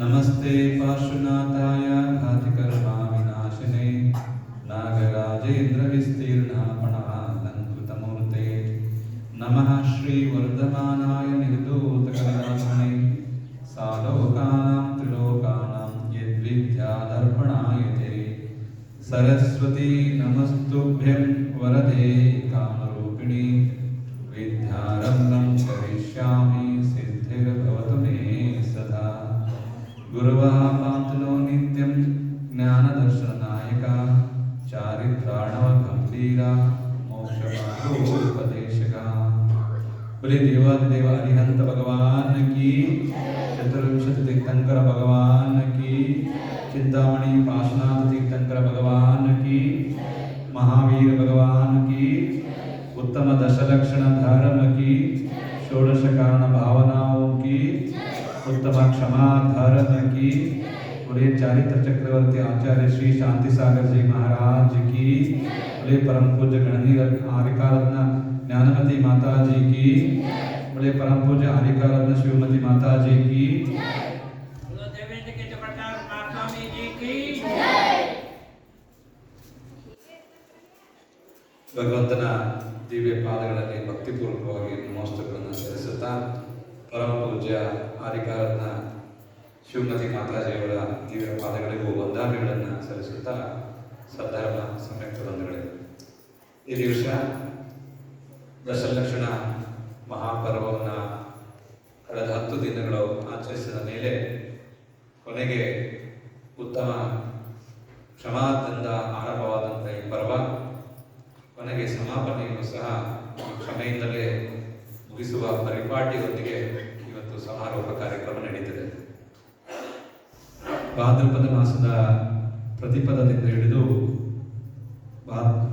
नमस्ते पार्श्वनाथाय नागराजेन्द्रविस्तीर्णापणालङ्कृतमूर्ते नमः श्रीवर्धमानाय सालोकानां त्रिलोकानां यद्विद्यादर्पणायते सरस्वती नमस्तुभ्यं दशलक्षण धर्म की षोडश कारण भावनाओं की उत्तम क्षमा धर्म की बोले चारित्र चक्रवर्ती आचार्य श्री शांति सागर जी महाराज की बोले परम पूज्य गणनीय आरिका रत्न ज्ञानमती माता जी की बोले परम पूज्य आरिका रत्न शिवमती माता जी की बोलो देवेंद्र के चक्रधार महास्वामी जी की ಭಗವಂತನ ದಿವ್ಯ ಪಾದಗಳಲ್ಲಿ ಭಕ್ತಿಪೂರ್ವಕವಾಗಿ ನಮೋಸ್ತುಗಳನ್ನು ಸಲ್ಲಿಸುತ್ತಾ ಪರಮ ಪೂಜ್ಯ ಆರಿಕಾರತ್ನ ಶಿವಮತಿ ಮಾತಾಜಿಯವರ ದಿವ್ಯ ಪಾದಗಳಿಗೂ ವಂದನೆಗಳನ್ನು ಸಲ್ಲಿಸುತ್ತಾ ಸದ್ಧರ್ಮ ಸಂಯುಕ್ತ ಬಂಧುಗಳೇ, ಈ ದಿವಸ ದಶಲಕ್ಷಣ ಮಹಾಪರ್ವವನ್ನು ಕಳೆದ ಹತ್ತು ದಿನಗಳು ಆಚರಿಸಿದ ಮೇಲೆ ಕೊನೆಗೆ ಉತ್ತಮ ಕ್ಷಮಾದಿಂದ ಆರಂಭವಾದಂಥ ಈ ಪರ್ವ ಸಮಾಪನೆಯನ್ನು ಸಹ ಕ್ಷಮೆಯಿಂದಲೇ ಮುಗಿಸುವ ಪರಿಪಾಟಿಯೊಂದಿಗೆ ಇವತ್ತು ಸಮಾರೋಪ ಕಾರ್ಯಕ್ರಮ ನಡೀತದೆ. ಭಾದ್ರಪದ ಮಾಸದ ಪ್ರತಿಪದದಿಂದ ಹಿಡಿದು ಭಾ-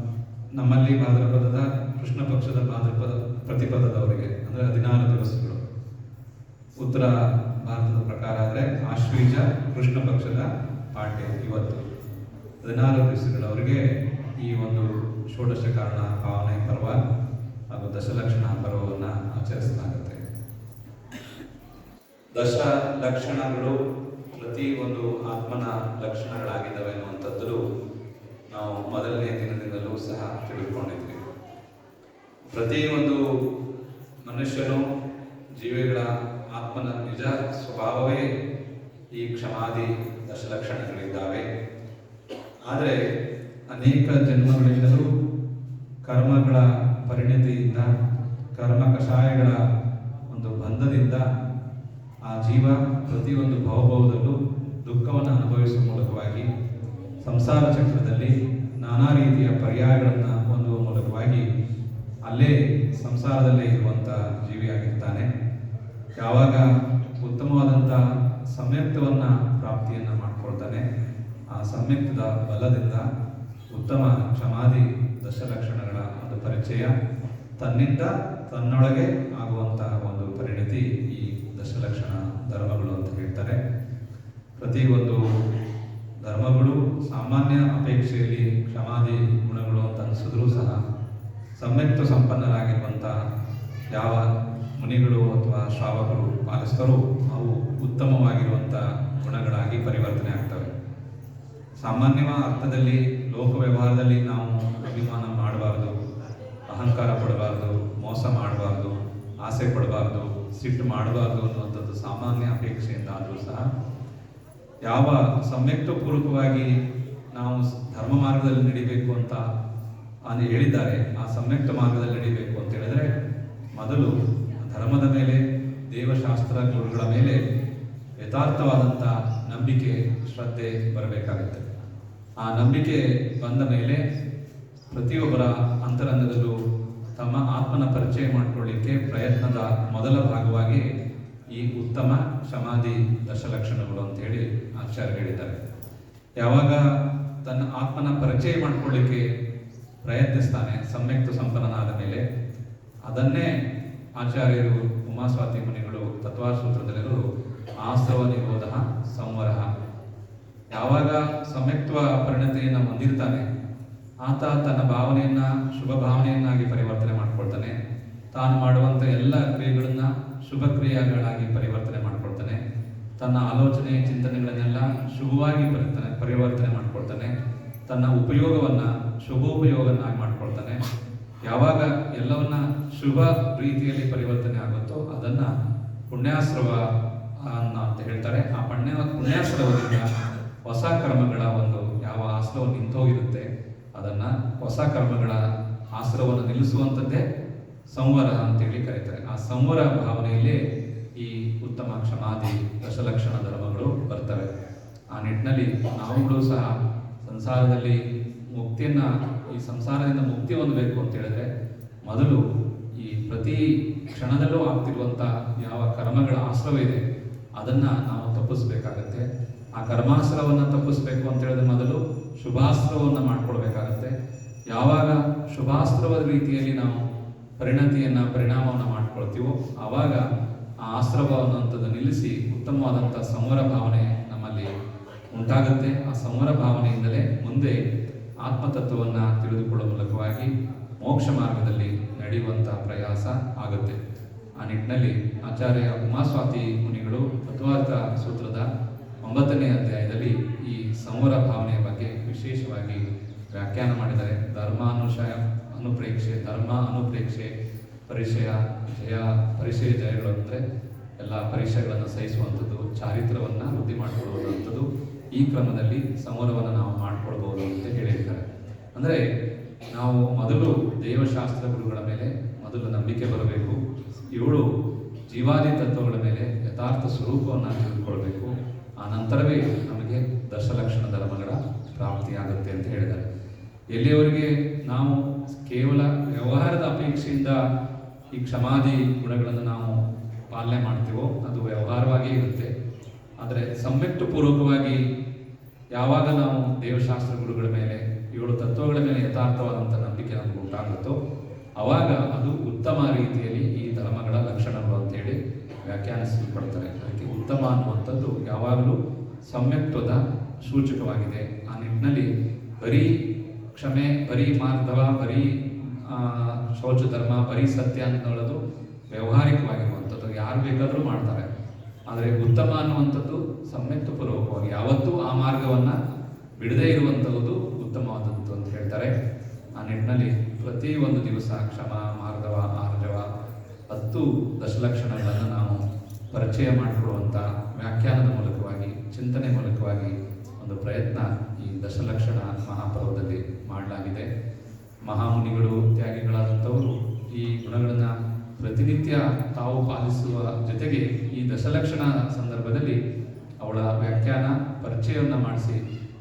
ನಮ್ಮಲ್ಲಿ ಭಾದ್ರಪದದ, ಕೃಷ್ಣ ಪಕ್ಷದ ಭಾದ್ರಪದ ಪ್ರತಿಪದದವರೆಗೆ, ಅಂದರೆ ಹದಿನಾರು ದಿವಸಗಳು. ಉತ್ತರ ಭಾರತದ ಪ್ರಕಾರ ಆದರೆ ಆಶ್ವೀಜ ಕೃಷ್ಣ ಪಕ್ಷದ ಪಾಠ್ಯ ಇವತ್ತು. ಹದಿನಾರು ದಿವಸಗಳವರೆಗೆ ಈ ಒಂದು ಷೋಡಶ ಕಾರಣ ಭಾವನೆ ಪರ್ವ ಹಾಗೂ ದಶಲಕ್ಷಣ ಪರ್ವವನ್ನು ಆಚರಿಸಲಾಗುತ್ತೆ. ದಶ ಲಕ್ಷಣಗಳು ಪ್ರತಿ ಒಂದು ಆತ್ಮನ ಲಕ್ಷಣಗಳಾಗಿದ್ದಾವೆ ಅನ್ನುವಂಥದ್ದು ನಾವು ಮೊದಲನೇ ದಿನದಿಂದಲೂ ಸಹ ತಿಳಿದುಕೊಂಡಿದ್ವಿ. ಪ್ರತಿ ಒಂದು ಮನುಷ್ಯನು ಜೀವಿಗಳ ಆತ್ಮನ ನಿಜ ಸ್ವಭಾವವೇ ಈ ಕ್ಷಮಾದಿ ದಶಲಕ್ಷಣಗಳಿದ್ದಾವೆ. ಆದರೆ ಅನೇಕ ಜನ್ಮಗಳಿಂದಲೂ ಕರ್ಮಗಳ ಪರಿಣತಿಯಿಂದ, ಕರ್ಮ ಕಷಾಯಗಳ ಒಂದು ಬಂಧದಿಂದ ಆ ಜೀವ ಪ್ರತಿಯೊಂದು ಭಾವಭಾವದಲ್ಲೂ ದುಃಖವನ್ನು ಅನುಭವಿಸುವ ಮೂಲಕವಾಗಿ ಸಂಸಾರ ಚಕ್ರದಲ್ಲಿ ನಾನಾ ರೀತಿಯ ಪರ್ಯಾಯಗಳನ್ನು ಹೊಂದುವ ಮೂಲಕವಾಗಿ ಅಲ್ಲೇ ಸಂಸಾರದಲ್ಲೇ ಇರುವಂಥ ಜೀವಿಯಾಗಿರ್ತಾನೆ. ಯಾವಾಗ ಉತ್ತಮವಾದಂಥ ಸಂಯುಕ್ತವನ್ನು ಪ್ರಾಪ್ತಿಯನ್ನು ಮಾಡಿಕೊಳ್ತಾನೆ, ಆ ಸಂಯುಕ್ತದ ಬಲದಿಂದ ಉತ್ತಮ ಸಮಾಧಿ ದಶಲಕ್ಷಣಗಳ ಒಂದು ಪರಿಚಯ. ತನ್ನಿಂದ ತನ್ನೊಳಗೆ ಆಗುವಂತಹ ಒಂದು ಪರಿಣತಿ ಈ ದಶಲಕ್ಷಣ ಧರ್ಮಗಳು ಅಂತ ಹೇಳ್ತಾರೆ. ಪ್ರತಿ ಒಂದು ಧರ್ಮಗಳು ಸಾಮಾನ್ಯ ಅಪೇಕ್ಷೆಯಲ್ಲಿ ಕ್ಷಮಾಧಿ ಗುಣಗಳು ಅಂತ ಅನಿಸಿದ್ರೂ ಸಹ ಸಂಯುಕ್ತ ಸಂಪನ್ನರಾಗಿರುವಂಥ ಯಾವ ಮುನಿಗಳು ಅಥವಾ ಶ್ರಾವಕರು ಪಾಲಿಸ್ತಾರೋ ಅವು ಉತ್ತಮವಾಗಿರುವಂಥ ಗುಣಗಳಾಗಿ ಪರಿವರ್ತನೆ ಆಗ್ತವೆ. ಸಾಮಾನ್ಯವ ಅರ್ಥದಲ್ಲಿ ಲೋಕ ವ್ಯವಹಾರದಲ್ಲಿ ನಾವು ಅಭಿಮಾನ ಮಾಡಬಾರ್ದು, ಅಹಂಕಾರ ಪಡಬಾರ್ದು, ಮೋಸ ಮಾಡಬಾರ್ದು, ಆಸೆ ಪಡಬಾರ್ದು, ಸಿಟ್ಟು ಮಾಡಬಾರ್ದು ಅನ್ನುವಂಥದ್ದು ಸಾಮಾನ್ಯ ಅಪೇಕ್ಷೆಯಿಂದ ಆದರೂ ಸಹ ಯಾವ ಸಮ್ಯಕ್ತ ಪೂರ್ವಕವಾಗಿ ನಾವು ಧರ್ಮ ಮಾರ್ಗದಲ್ಲಿ ನಡಿಬೇಕು ಅಂತ ಅಲ್ಲಿ ಹೇಳಿದ್ದಾರೆ, ಆ ಸಂಯುಕ್ತ ಮಾರ್ಗದಲ್ಲಿ ನಡಿಬೇಕು ಅಂತ ಹೇಳಿದ್ರೆ ಮೊದಲು ಧರ್ಮದ ಮೇಲೆ, ದೇವಶಾಸ್ತ್ರ ಗುರುಗಳ ಮೇಲೆ ಯಥಾರ್ಥವಾದಂಥ ನಂಬಿಕೆ, ಶ್ರದ್ಧೆ ಬರಬೇಕಾಗುತ್ತೆ. ಆ ನಂಬಿಕೆ ಬಂದ ಮೇಲೆ ಪ್ರತಿಯೊಬ್ಬರ ಅಂತರಂಗದಲ್ಲೂ ತಮ್ಮ ಆತ್ಮನ ಪರಿಚಯ ಮಾಡಿಕೊಳ್ಳಿಕ್ಕೆ ಪ್ರಯತ್ನದ ಮೊದಲ ಭಾಗವಾಗಿ ಈ ಉತ್ತಮ ಸಮಾಧಿ ದಶಲಕ್ಷಣಗಳು ಅಂತ ಹೇಳಿ ಆಚಾರ್ಯ ಹೇಳಿದ್ದಾರೆ. ಯಾವಾಗ ತನ್ನ ಆತ್ಮನ ಪರಿಚಯ ಮಾಡಿಕೊಳ್ಳಿಕ್ಕೆ ಪ್ರಯತ್ನಿಸ್ತಾನೆ, ಸಮ್ಯಕ್ತ ಸಂಪನ್ನನಾದ ಮೇಲೆ, ಅದನ್ನೇ ಆಚಾರ್ಯರು, ಉಮಾಸ್ವಾತಿ ಮುನಿಗಳು, ತತ್ವಾಸೂತ್ರದಲ್ಲಿರು ಆಸ್ತವ ನಿರೋಧ ಸಂವರ ಯಾವಾಗ ಸಮ್ಯಕ್ತ್ವ ಪರಿಣತಿಯನ್ನು ಹೊಂದಿರ್ತಾನೆ, ಆತ ತನ್ನ ಭಾವನೆಯನ್ನ, ಶುಭ ಭಾವನೆಯನ್ನಾಗಿ ಪರಿವರ್ತನೆ ಮಾಡ್ಕೊಳ್ತಾನೆ. ತಾನು ಮಾಡುವಂತ ಎಲ್ಲ ಕ್ರಿಯೆಗಳನ್ನ ಶುಭ ಕ್ರಿಯೆಗಳಾಗಿ ಪರಿವರ್ತನೆ ಮಾಡ್ಕೊಳ್ತಾನೆ. ತನ್ನ ಆಲೋಚನೆ, ಚಿಂತನೆಗಳನ್ನೆಲ್ಲ ಶುಭವಾಗಿ ಪರಿವರ್ತನೆ ಪರಿವರ್ತನೆ ಮಾಡ್ಕೊಳ್ತಾನೆ. ತನ್ನ ಉಪಯೋಗವನ್ನ ಶುಭೋಪಯೋಗವನ್ನಾಗಿ ಮಾಡ್ಕೊಳ್ತಾನೆ. ಯಾವಾಗ ಎಲ್ಲವನ್ನ ಶುಭ ರೀತಿಯಲ್ಲಿ ಪರಿವರ್ತನೆ ಆಗುತ್ತೋ ಅದನ್ನ ಪುಣ್ಯಾಶ್ರವ ಅನ್ನ ಅಂತ ಹೇಳ್ತಾರೆ. ಆ ಪುಣ್ಯ ಪುಣ್ಯಾಶ್ರವದಿಂದ ಹೊಸ ಕರ್ಮಗಳ ಒಂದು ಯಾವ ಆಶ್ರವ ನಿಂತೋಗಿರುತ್ತೆ, ಅದನ್ನ ಹೊಸ ಕರ್ಮಗಳ ಆಸರವನ್ನು ನಿಲ್ಲಿಸುವಂಥದ್ದೇ ಸಂವರ ಅಂತೇಳಿ ಕರೀತಾರೆ. ಆ ಸಂವರ ಭಾವನೆಯಲ್ಲಿ ಈ ಉತ್ತಮ ಕ್ಷಮಾದಿ, ದಶಲಕ್ಷಣ ಧರ್ಮಗಳು ಬರ್ತವೆ. ಆ ನಿಟ್ಟಿನಲ್ಲಿ ನಾವುಗಳು ಸಹ ಸಂಸಾರದಲ್ಲಿ ಮುಕ್ತಿಯನ್ನ, ಈ ಸಂಸಾರದಿಂದ ಮುಕ್ತಿ ಹೊಂದಬೇಕು ಅಂತ ಹೇಳಿದ್ರೆ ಮೊದಲು ಈ ಪ್ರತಿ ಕ್ಷಣದಲ್ಲೂ ಆಗ್ತಿರುವಂಥ ಯಾವ ಕರ್ಮಗಳ ಆಶ್ರವ ಇದೆ ಅದನ್ನ ನಾವು ತಪ್ಪಿಸ್ಬೇಕಾಗತ್ತೆ. ಆ ಕರ್ಮಾಸ್ತ್ರವನ್ನು ತಪ್ಪಿಸ್ಬೇಕು ಅಂತ ಹೇಳಿದ ಮೊದಲು ಶುಭಾಸ್ತ್ರವನ್ನು ಮಾಡಿಕೊಳ್ಬೇಕಾಗತ್ತೆ ಯಾವಾಗ ಶುಭಾಸ್ತ್ರವಾದ ರೀತಿಯಲ್ಲಿ ನಾವು ಪರಿಣತಿಯನ್ನು, ಪರಿಣಾಮವನ್ನು ಮಾಡಿಕೊಳ್ತೀವೋ ಆವಾಗ ಆ ಆಸ್ತ್ರಭಾವನಂಥದ್ದು ನಿಲ್ಲಿಸಿ ಉತ್ತಮವಾದಂಥ ಸಂವರ ಭಾವನೆ ನಮ್ಮಲ್ಲಿ ಉಂಟಾಗುತ್ತೆ. ಆ ಸಂವರ ಭಾವನೆಯಿಂದಲೇ ಮುಂದೆ ಆತ್ಮತತ್ವವನ್ನು ತಿಳಿದುಕೊಳ್ಳುವ ಮೂಲಕವಾಗಿ ಮೋಕ್ಷ ಮಾರ್ಗದಲ್ಲಿ ನಡೆಯುವಂಥ ಪ್ರಯಾಸ ಆಗುತ್ತೆ. ಆ ನಿಟ್ಟಿನಲ್ಲಿ ಆಚಾರ್ಯ ಉಮಾಸ್ವಾತಿ ಮುನಿಗಳು ತತ್ವಾರ್ಥ ಸೂತ್ರದ ಒಂಬತ್ತನೇ ಅಧ್ಯಾಯದಲ್ಲಿ ಈ ಸಮೂರ ಭಾವನೆಯ ಬಗ್ಗೆ ವಿಶೇಷವಾಗಿ ವ್ಯಾಖ್ಯಾನ ಮಾಡಿದ್ದಾರೆ. ಧರ್ಮಾನುಶಯ ಅನುಪ್ರೇಕ್ಷೆ, ಧರ್ಮ ಅನುಪ್ರೇಕ್ಷೆ ಪರಿಚಯ ಜಯ ಪರಿಚಯ ಜಯಗಳು ಅಂದರೆ ಎಲ್ಲ ಪರೀಕ್ಷೆಗಳನ್ನು ಸಹಿಸುವಂಥದ್ದು, ಚಾರಿತ್ರವನ್ನು ವೃದ್ಧಿ ಮಾಡಿಕೊಳ್ಳುವಂಥದ್ದು. ಈ ಕ್ರಮದಲ್ಲಿ ಸಂವರವನ್ನು ನಾವು ಮಾಡಿಕೊಳ್ಬೋದು ಅಂತ ಹೇಳಿರ್ತಾರೆ. ಅಂದರೆ ನಾವು ಮೊದಲು ದೇವಶಾಸ್ತ್ರ ಗುರುಗಳ ಮೇಲೆ ಮೊದಲು ನಂಬಿಕೆ ಬರಬೇಕು. ಏಳು ಜೀವಾದಿ ತತ್ವಗಳ ಮೇಲೆ ಯಥಾರ್ಥ ಸ್ವರೂಪವನ್ನು ತಿಳಿದುಕೊಳ್ಬೇಕು. ಆ ನಂತರವೇ ನಮಗೆ ದಶಲಕ್ಷಣ ಧರ್ಮಗಳ ಪ್ರಾಪ್ತಿಯಾಗುತ್ತೆ ಅಂತ ಹೇಳಿದ್ದಾರೆ. ಎಲ್ಲಿಯವರೆಗೆ ನಾವು ಕೇವಲ ವ್ಯವಹಾರದ ಅಪೇಕ್ಷೆಯಿಂದ ಈ ಕ್ಷಮಾದಿ ಗುಣಗಳನ್ನು ನಾವು ಪಾಲನೆ ಮಾಡ್ತೀವೋ ಅದು ವ್ಯವಹಾರವಾಗಿಯೇ ಇರುತ್ತೆ. ಆದರೆ ಸಂಯುಕ್ತ ಪೂರ್ವಕವಾಗಿ ಯಾವಾಗ ನಾವು ದೇವಶಾಸ್ತ್ರ ಗುರುಗಳ ಮೇಲೆ, ಏಳು ತತ್ವಗಳ ಮೇಲೆ ಯಥಾರ್ಥವಾದಂಥ ನಂಬಿಕೆ ನಮಗೆ ಉಂಟಾಗುತ್ತೋ, ಅವಾಗ ಅದು ಉತ್ತಮ ರೀತಿಯಲ್ಲಿ ಈ ಧರ್ಮಗಳ ಲಕ್ಷಣಗಳು ಅಂತೇಳಿ ವ್ಯಾಖ್ಯಾನಿಸಲ್ಪಡ್ತಾರೆ ಅದಕ್ಕೆ ಉತ್ತಮ ಅನ್ನುವಂಥದ್ದು ಯಾವಾಗಲೂ ಸಮ್ಯಕ್ತ್ವದ ಸೂಚಕವಾಗಿದೆ. ಆ ನಿಟ್ಟಿನಲ್ಲಿ ಬರೀ ಕ್ಷಮೆ ಬರೀ ಮಾರ್ಧವ ಬರೀ ಶೌಚ ಧರ್ಮ ಬರೀ ಸತ್ಯ ಅನ್ನೋದು ವ್ಯವಹಾರಿಕವಾಗಿರುವಂಥದ್ದು. ಯಾರು ಬೇಕಾದರೂ ಮಾಡ್ತಾರೆ. ಆದರೆ ಉತ್ತಮ ಅನ್ನುವಂಥದ್ದು ಸಮ್ಯಕ್ತ ಪೂರ್ವಕವಾಗಿ. ಯಾವತ್ತೂ ಆ ಮಾರ್ಗವನ್ನು ಬಿಡದೇ ಇರುವಂಥದ್ದು ಉತ್ತಮವಾದದ್ದು ಅಂತ ಹೇಳ್ತಾರೆ. ಆ ನಿಟ್ಟಿನಲ್ಲಿ ಪ್ರತಿ ಒಂದು ದಿವಸ ಕ್ಷಮ ಮಾರ್ಧವ ಆರ್ಜವ ಹತ್ತು ದಶಲಕ್ಷಣಗಳನ್ನು ನಾವು ಪರಿಚಯ ಮಾಡಿಕೊಡುವಂಥ ವ್ಯಾಖ್ಯಾನದ ಮೂಲಕವಾಗಿ, ಚಿಂತನೆ ಮೂಲಕವಾಗಿ ಒಂದು ಪ್ರಯತ್ನ ಈ ದಶಲಕ್ಷಣ ಮಹಾಪರ್ವದಲ್ಲಿ ಮಾಡಲಾಗಿದೆ. ಮಹಾಮುನಿಗಳು, ತ್ಯಾಗಿಗಳಾದಂಥವರು ಈ ಗುಣಗಳನ್ನು ಪ್ರತಿನಿತ್ಯ ತಾವು ಪಾಲಿಸುವ ಜೊತೆಗೆ ಈ ದಶಲಕ್ಷಣ ಸಂದರ್ಭದಲ್ಲಿ ಅವಳ ವ್ಯಾಖ್ಯಾನ, ಪರಿಚಯವನ್ನು ಮಾಡಿಸಿ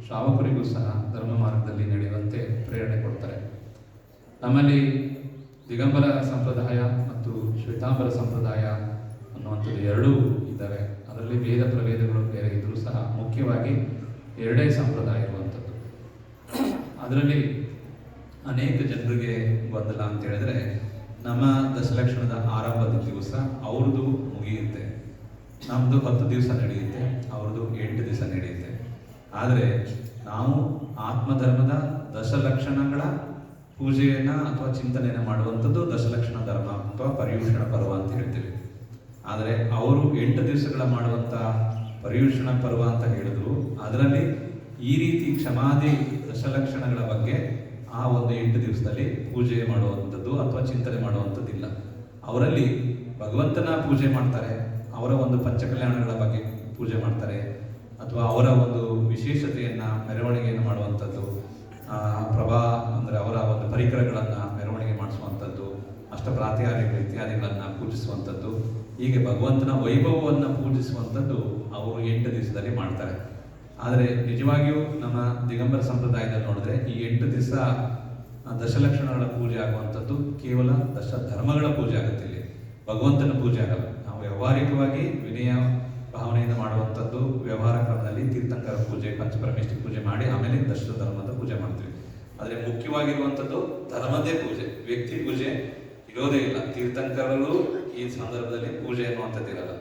ಶ್ರಾವಕರಿಗೂ ಸಹ ಧರ್ಮ ಮಾರ್ಗದಲ್ಲಿ ನಡೆಯುವಂತೆ ಪ್ರೇರಣೆ ಕೊಡ್ತಾರೆ. ನಮ್ಮಲ್ಲಿ ದಿಗಂಬರ ಸಂಪ್ರದಾಯ ಮತ್ತು ಶ್ವೇತಾಂಬರ ಸಂಪ್ರದಾಯ ಅನ್ನುವಂಥದ್ದು ಎರಡೂ ಇದ್ದಾವೆ. ಅದರಲ್ಲಿ ಭೇದ ಪ್ರಭೇದಗಳು ಬೇರೆ ಇದ್ದರೂ ಸಹ ಮುಖ್ಯವಾಗಿ ಎರಡೇ ಸಂಪ್ರದಾಯ ಇರುವಂಥದ್ದು. ಅದರಲ್ಲಿ ಅನೇಕ ಜನರಿಗೆ ಗೊಂದಲ ಅಂತ ಹೇಳಿದ್ರೆ, ನಮ್ಮ ದಶಲಕ್ಷಣದ ಆರಂಭದ ದಿವಸ ಅವ್ರದ್ದು ಮುಗಿಯುತ್ತೆ. ನಮ್ಮದು ಹತ್ತು ದಿವಸ ನಡೆಯುತ್ತೆ, ಅವ್ರದ್ದು ಎಂಟು ದಿವಸ ನಡೆಯುತ್ತೆ. ಆದರೆ ನಾವು ಆತ್ಮಧರ್ಮದ ದಶಲಕ್ಷಣಗಳ ಪೂಜೆಯನ್ನು ಅಥವಾ ಚಿಂತನೆಯನ್ನು ಮಾಡುವಂಥದ್ದು ದಶಲಕ್ಷಣ ಧರ್ಮ. ಅಥವಾ ಪರ್ಯೂಷಣ ಪರ್ವ ಅಂತ ಹೇಳ್ತೇವೆ. ಆದರೆ ಅವರು ಎಂಟು ದಿವಸಗಳ ಮಾಡುವಂಥ ಪರ್ಯೂಷಣ ಪರ್ವ ಅಂತ ಹೇಳಿದ್ರು. ಅದರಲ್ಲಿ ಈ ರೀತಿ ಕ್ಷಮಾದಿ ದಶಲಕ್ಷಣಗಳ ಬಗ್ಗೆ ಆ ಒಂದು ಎಂಟು ದಿವಸದಲ್ಲಿ ಪೂಜೆ ಮಾಡುವಂಥದ್ದು ಅಥವಾ ಚಿಂತನೆ ಮಾಡುವಂಥದ್ದಿಲ್ಲ. ಅವರಲ್ಲಿ ಭಗವಂತನ ಪೂಜೆ ಮಾಡ್ತಾರೆ, ಅವರ ಒಂದು ಪಂಚಕಲ್ಯಾಣಗಳ ಬಗ್ಗೆ ಪೂಜೆ ಮಾಡ್ತಾರೆ, ಅಥವಾ ಅವರ ಒಂದು ವಿಶೇಷತೆಯನ್ನ, ಮೆರವಣಿಗೆಯನ್ನು ಮಾಡುವಂಥದ್ದು ಪ್ರಭಾ ಅಂದ್ರೆ ಅವರ ಒಂದು ಪರಿಕರಗಳನ್ನ ಅಷ್ಟಪ್ರಾತಿಹಾರ್ಯಗಳು ಇತ್ಯಾದಿಗಳನ್ನ ಪೂಜಿಸುವಂಥದ್ದು, ಹೀಗೆ ಭಗವಂತನ ವೈಭವವನ್ನ ಪೂಜಿಸುವಂಥದ್ದು ಅವರು ಎಂಟು ದಿವಸದಲ್ಲಿ ಮಾಡ್ತಾರೆ. ಆದರೆ ನಿಜವಾಗಿಯೂ ನಮ್ಮ ದಿಗಂಬರ ಸಂಪ್ರದಾಯದಲ್ಲಿ ನೋಡಿದ್ರೆ ಈ ಎಂಟು ದಿವಸ ದಶಲಕ್ಷಣಗಳ ಪೂಜೆ ಆಗುವಂಥದ್ದು ಕೇವಲ ದಶ ಧರ್ಮಗಳ ಪೂಜೆ ಆಗುತ್ತೆ ಇಲ್ಲಿ. ಭಗವಂತನ ಪೂಜೆ ಆಗಲ್ಲ. ನಾವು ವ್ಯವಹಾರಿಕವಾಗಿ ವಿನಯ ಭಾವನೆಯಿಂದ ಮಾಡುವಂಥದ್ದು ವ್ಯವಹಾರ ಕ್ರಮದಲ್ಲಿ ತೀರ್ಥಂಕರ ಪೂಜೆ ಪಂಚಪರಮೇಶ್ವರಿ ಪೂಜೆ ಮಾಡಿ ಆಮೇಲೆ ದಶ ಧರ್ಮದ ಪೂಜೆ ಮಾಡ್ತೀವಿ. ಆದರೆ ಮುಖ್ಯವಾಗಿರುವಂಥದ್ದು ಧರ್ಮದೇ ಪೂಜೆ, ವ್ಯಕ್ತಿ ಪೂಜೆ ಇರೋದೇ ಇಲ್ಲ. ತೀರ್ಥಂಕರಲ್ಲೂ ಈ ಸಂದರ್ಭದಲ್ಲಿ ಪೂಜೆ ಅನ್ನುವಂಥದ್ದು ಇರಲ್ಲ.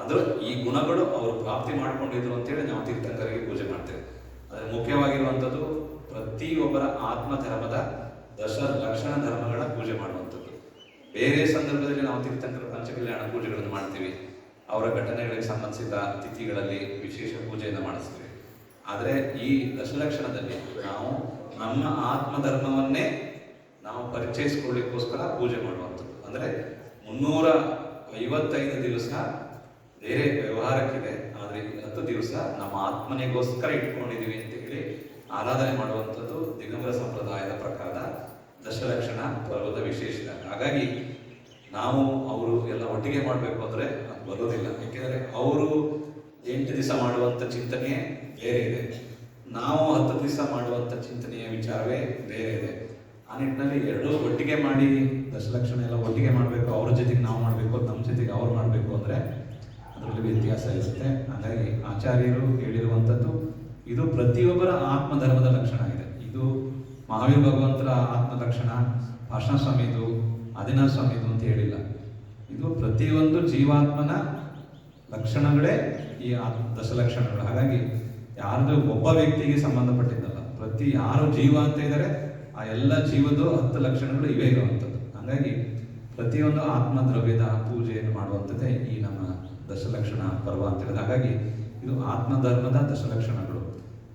ಅಂದ್ರೆ ಈ ಗುಣಗಳು ಅವರು ಪ್ರಾಪ್ತಿ ಮಾಡ್ಕೊಂಡಿದ್ರು ಅಂತೇಳಿ ನಾವು ತೀರ್ಥಂಕರಿಗೆ ಪೂಜೆ ಮಾಡ್ತೇವೆ. ಆದರೆ ಮುಖ್ಯವಾಗಿರುವಂಥದ್ದು ಪ್ರತಿಯೊಬ್ಬರ ಆತ್ಮ ಧರ್ಮದ ದಶ ಲಕ್ಷಣ ಧರ್ಮಗಳ ಪೂಜೆ ಮಾಡುವಂಥದ್ದು. ಬೇರೆ ಸಂದರ್ಭದಲ್ಲಿ ನಾವು ತೀರ್ಥಂಕರ ಪಂಚಕಲ್ಯಾಣ ಪೂಜೆಗಳನ್ನು ಮಾಡ್ತೀವಿ. ಅವರ ಘಟನೆಗಳಿಗೆ ಸಂಬಂಧಿಸಿದ ತಿಥಿಗಳಲ್ಲಿ ವಿಶೇಷ ಪೂಜೆಯನ್ನು ಮಾಡಿಸ್ತೀವಿ. ಆದರೆ ಈ ದಶಲಕ್ಷಣದಲ್ಲಿ ನಾವು ನಮ್ಮ ಆತ್ಮಧರ್ಮವನ್ನೇ ನಾವು ಪರಿಚಯಿಸ್ಕೊಳ್ಳಿಕ್ಕೋಸ್ಕರ ಪೂಜೆ ಮಾಡುವಂಥದ್ದು. ಅಂದರೆ ಮುನ್ನೂರ ಐವತ್ತೈದು ದಿವಸ ಬೇರೆ ವ್ಯವಹಾರಕ್ಕಿದೆ, ಆದರೆ ಹತ್ತು ದಿವಸ ನಮ್ಮ ಆತ್ಮನಿಗೋಸ್ಕರ ಇಟ್ಕೊಂಡಿದ್ದೀವಿ ಅಂತ ಹೇಳಿ ಆರಾಧನೆ ಮಾಡುವಂಥದ್ದು ದಿಗಂಬರ ಸಂಪ್ರದಾಯದ ಪ್ರಕಾರ ದಶಲಕ್ಷಣ ಪರ್ವದ ವಿಶೇಷತೆ. ಹಾಗಾಗಿ ನಾವು ಅವರು ಎಲ್ಲ ಒಟ್ಟಿಗೆ ಮಾಡಬೇಕು ಅಂದರೆ ಅದು ಬರೋದಿಲ್ಲ. ಯಾಕೆಂದರೆ ಅವರು ಎಂಟು ದಿವಸ ಮಾಡುವಂಥ ಚಿಂತನೆ ಬೇರೆ ಇದೆ. ನಾವು ಹತ್ತು ದಿವಸ ಮಾಡುವಂಥ ಚಿಂತನೆಯ ವಿಚಾರವೇ ಬೇರೆ ಇದೆ. ಆ ನಿಟ್ಟಿನಲ್ಲಿ ಎರಡೂ ಒಟ್ಟಿಗೆ ಮಾಡಿ ದಶಲಕ್ಷಣ ಎಲ್ಲ ಒಟ್ಟಿಗೆ ಮಾಡಬೇಕು, ಅವ್ರ ಜೊತೆಗೆ ನಾವು ಮಾಡಬೇಕು ನಮ್ಮ ಜೊತೆಗೆ ಅವ್ರು ಮಾಡಬೇಕು ಅಂದರೆ ಅದರಲ್ಲಿ ವ್ಯತ್ಯಾಸ ಇರುತ್ತೆ. ಹಾಗಾಗಿ ಆಚಾರ್ಯರು ಹೇಳಿರುವಂಥದ್ದು, ಇದು ಪ್ರತಿಯೊಬ್ಬರ ಆತ್ಮಧರ್ಮದ ಲಕ್ಷಣ ಇದೆ ಇದು ಮಹಾವೀರ ಭಗವಂತರ ಆತ್ಮ ಲಕ್ಷಣ ಭಾಷಣ ಸ್ವಾಮಿದು ಆದಿನಾಥ ಸ್ವಾಮಿದು ಅಂತ ಹೇಳಿಲ್ಲ. ಇದು ಪ್ರತಿಯೊಂದು ಜೀವಾತ್ಮನ ಲಕ್ಷಣಗಳೇ ಈ ದಶಲಕ್ಷಣಗಳು. ಹಾಗಾಗಿ ಯಾರದು ಒಬ್ಬ ವ್ಯಕ್ತಿಗೆ ಸಂಬಂಧಪಟ್ಟಿದ್ದಲ್ಲ, ಪ್ರತಿ ಯಾರು ಜೀವ ಅಂತ ಇದ್ದಾರೆ ಆ ಎಲ್ಲ ಜೀವದ ಹತ್ತು ಲಕ್ಷಣಗಳು ಇವೇ ಇರುವಂಥದ್ದು ಹಾಗಾಗಿ ಪ್ರತಿಯೊಂದು ಆತ್ಮ ದ್ರವ್ಯದ ಪೂಜೆಯನ್ನು ಮಾಡುವಂಥದ್ದೇ ಈ ನಮ್ಮ ದಶಲಕ್ಷಣ ಪರ್ವ ಅಂತ ಹೇಳಿದ ಹಾಗಾಗಿ ಇದು ಆತ್ಮಧರ್ಮದ ದಶಲಕ್ಷಣಗಳು.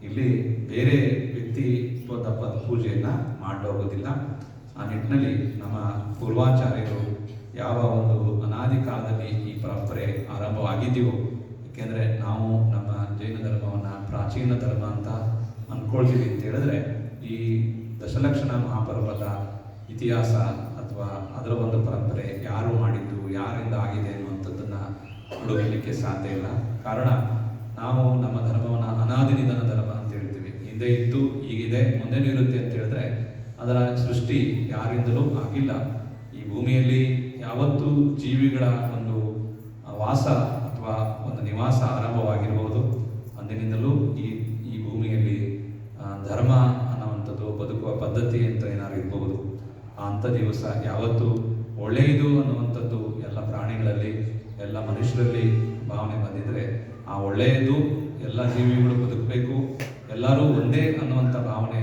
ಇಲ್ಲಿ ಬೇರೆ ವ್ಯಕ್ತಿತ್ವದ ಪೂಜೆಯನ್ನು ಹೋಗೋದಿಲ್ಲ. ಆ ನಿಟ್ಟಿನಲ್ಲಿ ನಮ್ಮ ಪೂರ್ವಾಚಾರ್ಯರು ಯಾವ ಒಂದು ಅನಾದಿ ಕಾಲದಲ್ಲಿ ಈ ಪರಂಪರೆ ಆರಂಭವಾಗಿದ್ದೀವೋ, ಏಕೆಂದರೆ ನಾವು ನಮ್ಮ ಜೈನ ಧರ್ಮವನ್ನು ಪ್ರಾಚೀನ ಧರ್ಮ ಅಂತ ಅಂದ್ಕೊಳ್ತೀವಿ ಅಂತ ಹೇಳಿದ್ರೆ ಈ ದಶಲಕ್ಷಣ ಮಹಾಪರ್ವದ ಇತಿಹಾಸ ಅಥವಾ ಅದರ ಒಂದು ಪರಂಪರೆ ಯಾರು ಮಾಡಿದ್ದು, ಯಾರಿಂದ ಆಗಿದೆ ಅನ್ನುವಂಥದ್ದನ್ನು ಹುಡುಕಲಿಕ್ಕೆ ಸಾಧ್ಯ ಇಲ್ಲ. ಕಾರಣ, ನಾವು ನಮ್ಮ ಧರ್ಮವನ್ನು ಅನಾದಿ ನಿಧನ ಧರ್ಮ ಅಂತ ಹೇಳ್ತೀವಿ. ಹಿಂದೆ ಇತ್ತು ಈಗಿದೆ ಮುಂದೆ ಇರುತ್ತೆ ಅಂತ ಹೇಳಿದ್ರೆ ಅದರ ಸೃಷ್ಟಿ ಯಾರಿಂದಲೂ ಆಗಿಲ್ಲ. ಈ ಭೂಮಿಯಲ್ಲಿ ಯಾವತ್ತೂ ಜೀವಿಗಳ ಒಂದು ವಾಸ ಅಥವಾ ಒಂದು ನಿವಾಸ ಆರಂಭವಾಗಿರಬಹುದು ಅಂಥ ದಿವಸ ಯಾವತ್ತು ಒಳ್ಳೆಯದು ಅನ್ನುವಂಥದ್ದು ಎಲ್ಲ ಪ್ರಾಣಿಗಳಲ್ಲಿ, ಎಲ್ಲ ಮನುಷ್ಯರಲ್ಲಿ ಭಾವನೆ ಬಂದಿದ್ರೆ ಆ ಒಳ್ಳೆಯದು, ಎಲ್ಲ ಜೀವಿಗಳು ಬದುಕಬೇಕು, ಎಲ್ಲರೂ ಒಂದೇ ಅನ್ನುವಂಥ ಭಾವನೆ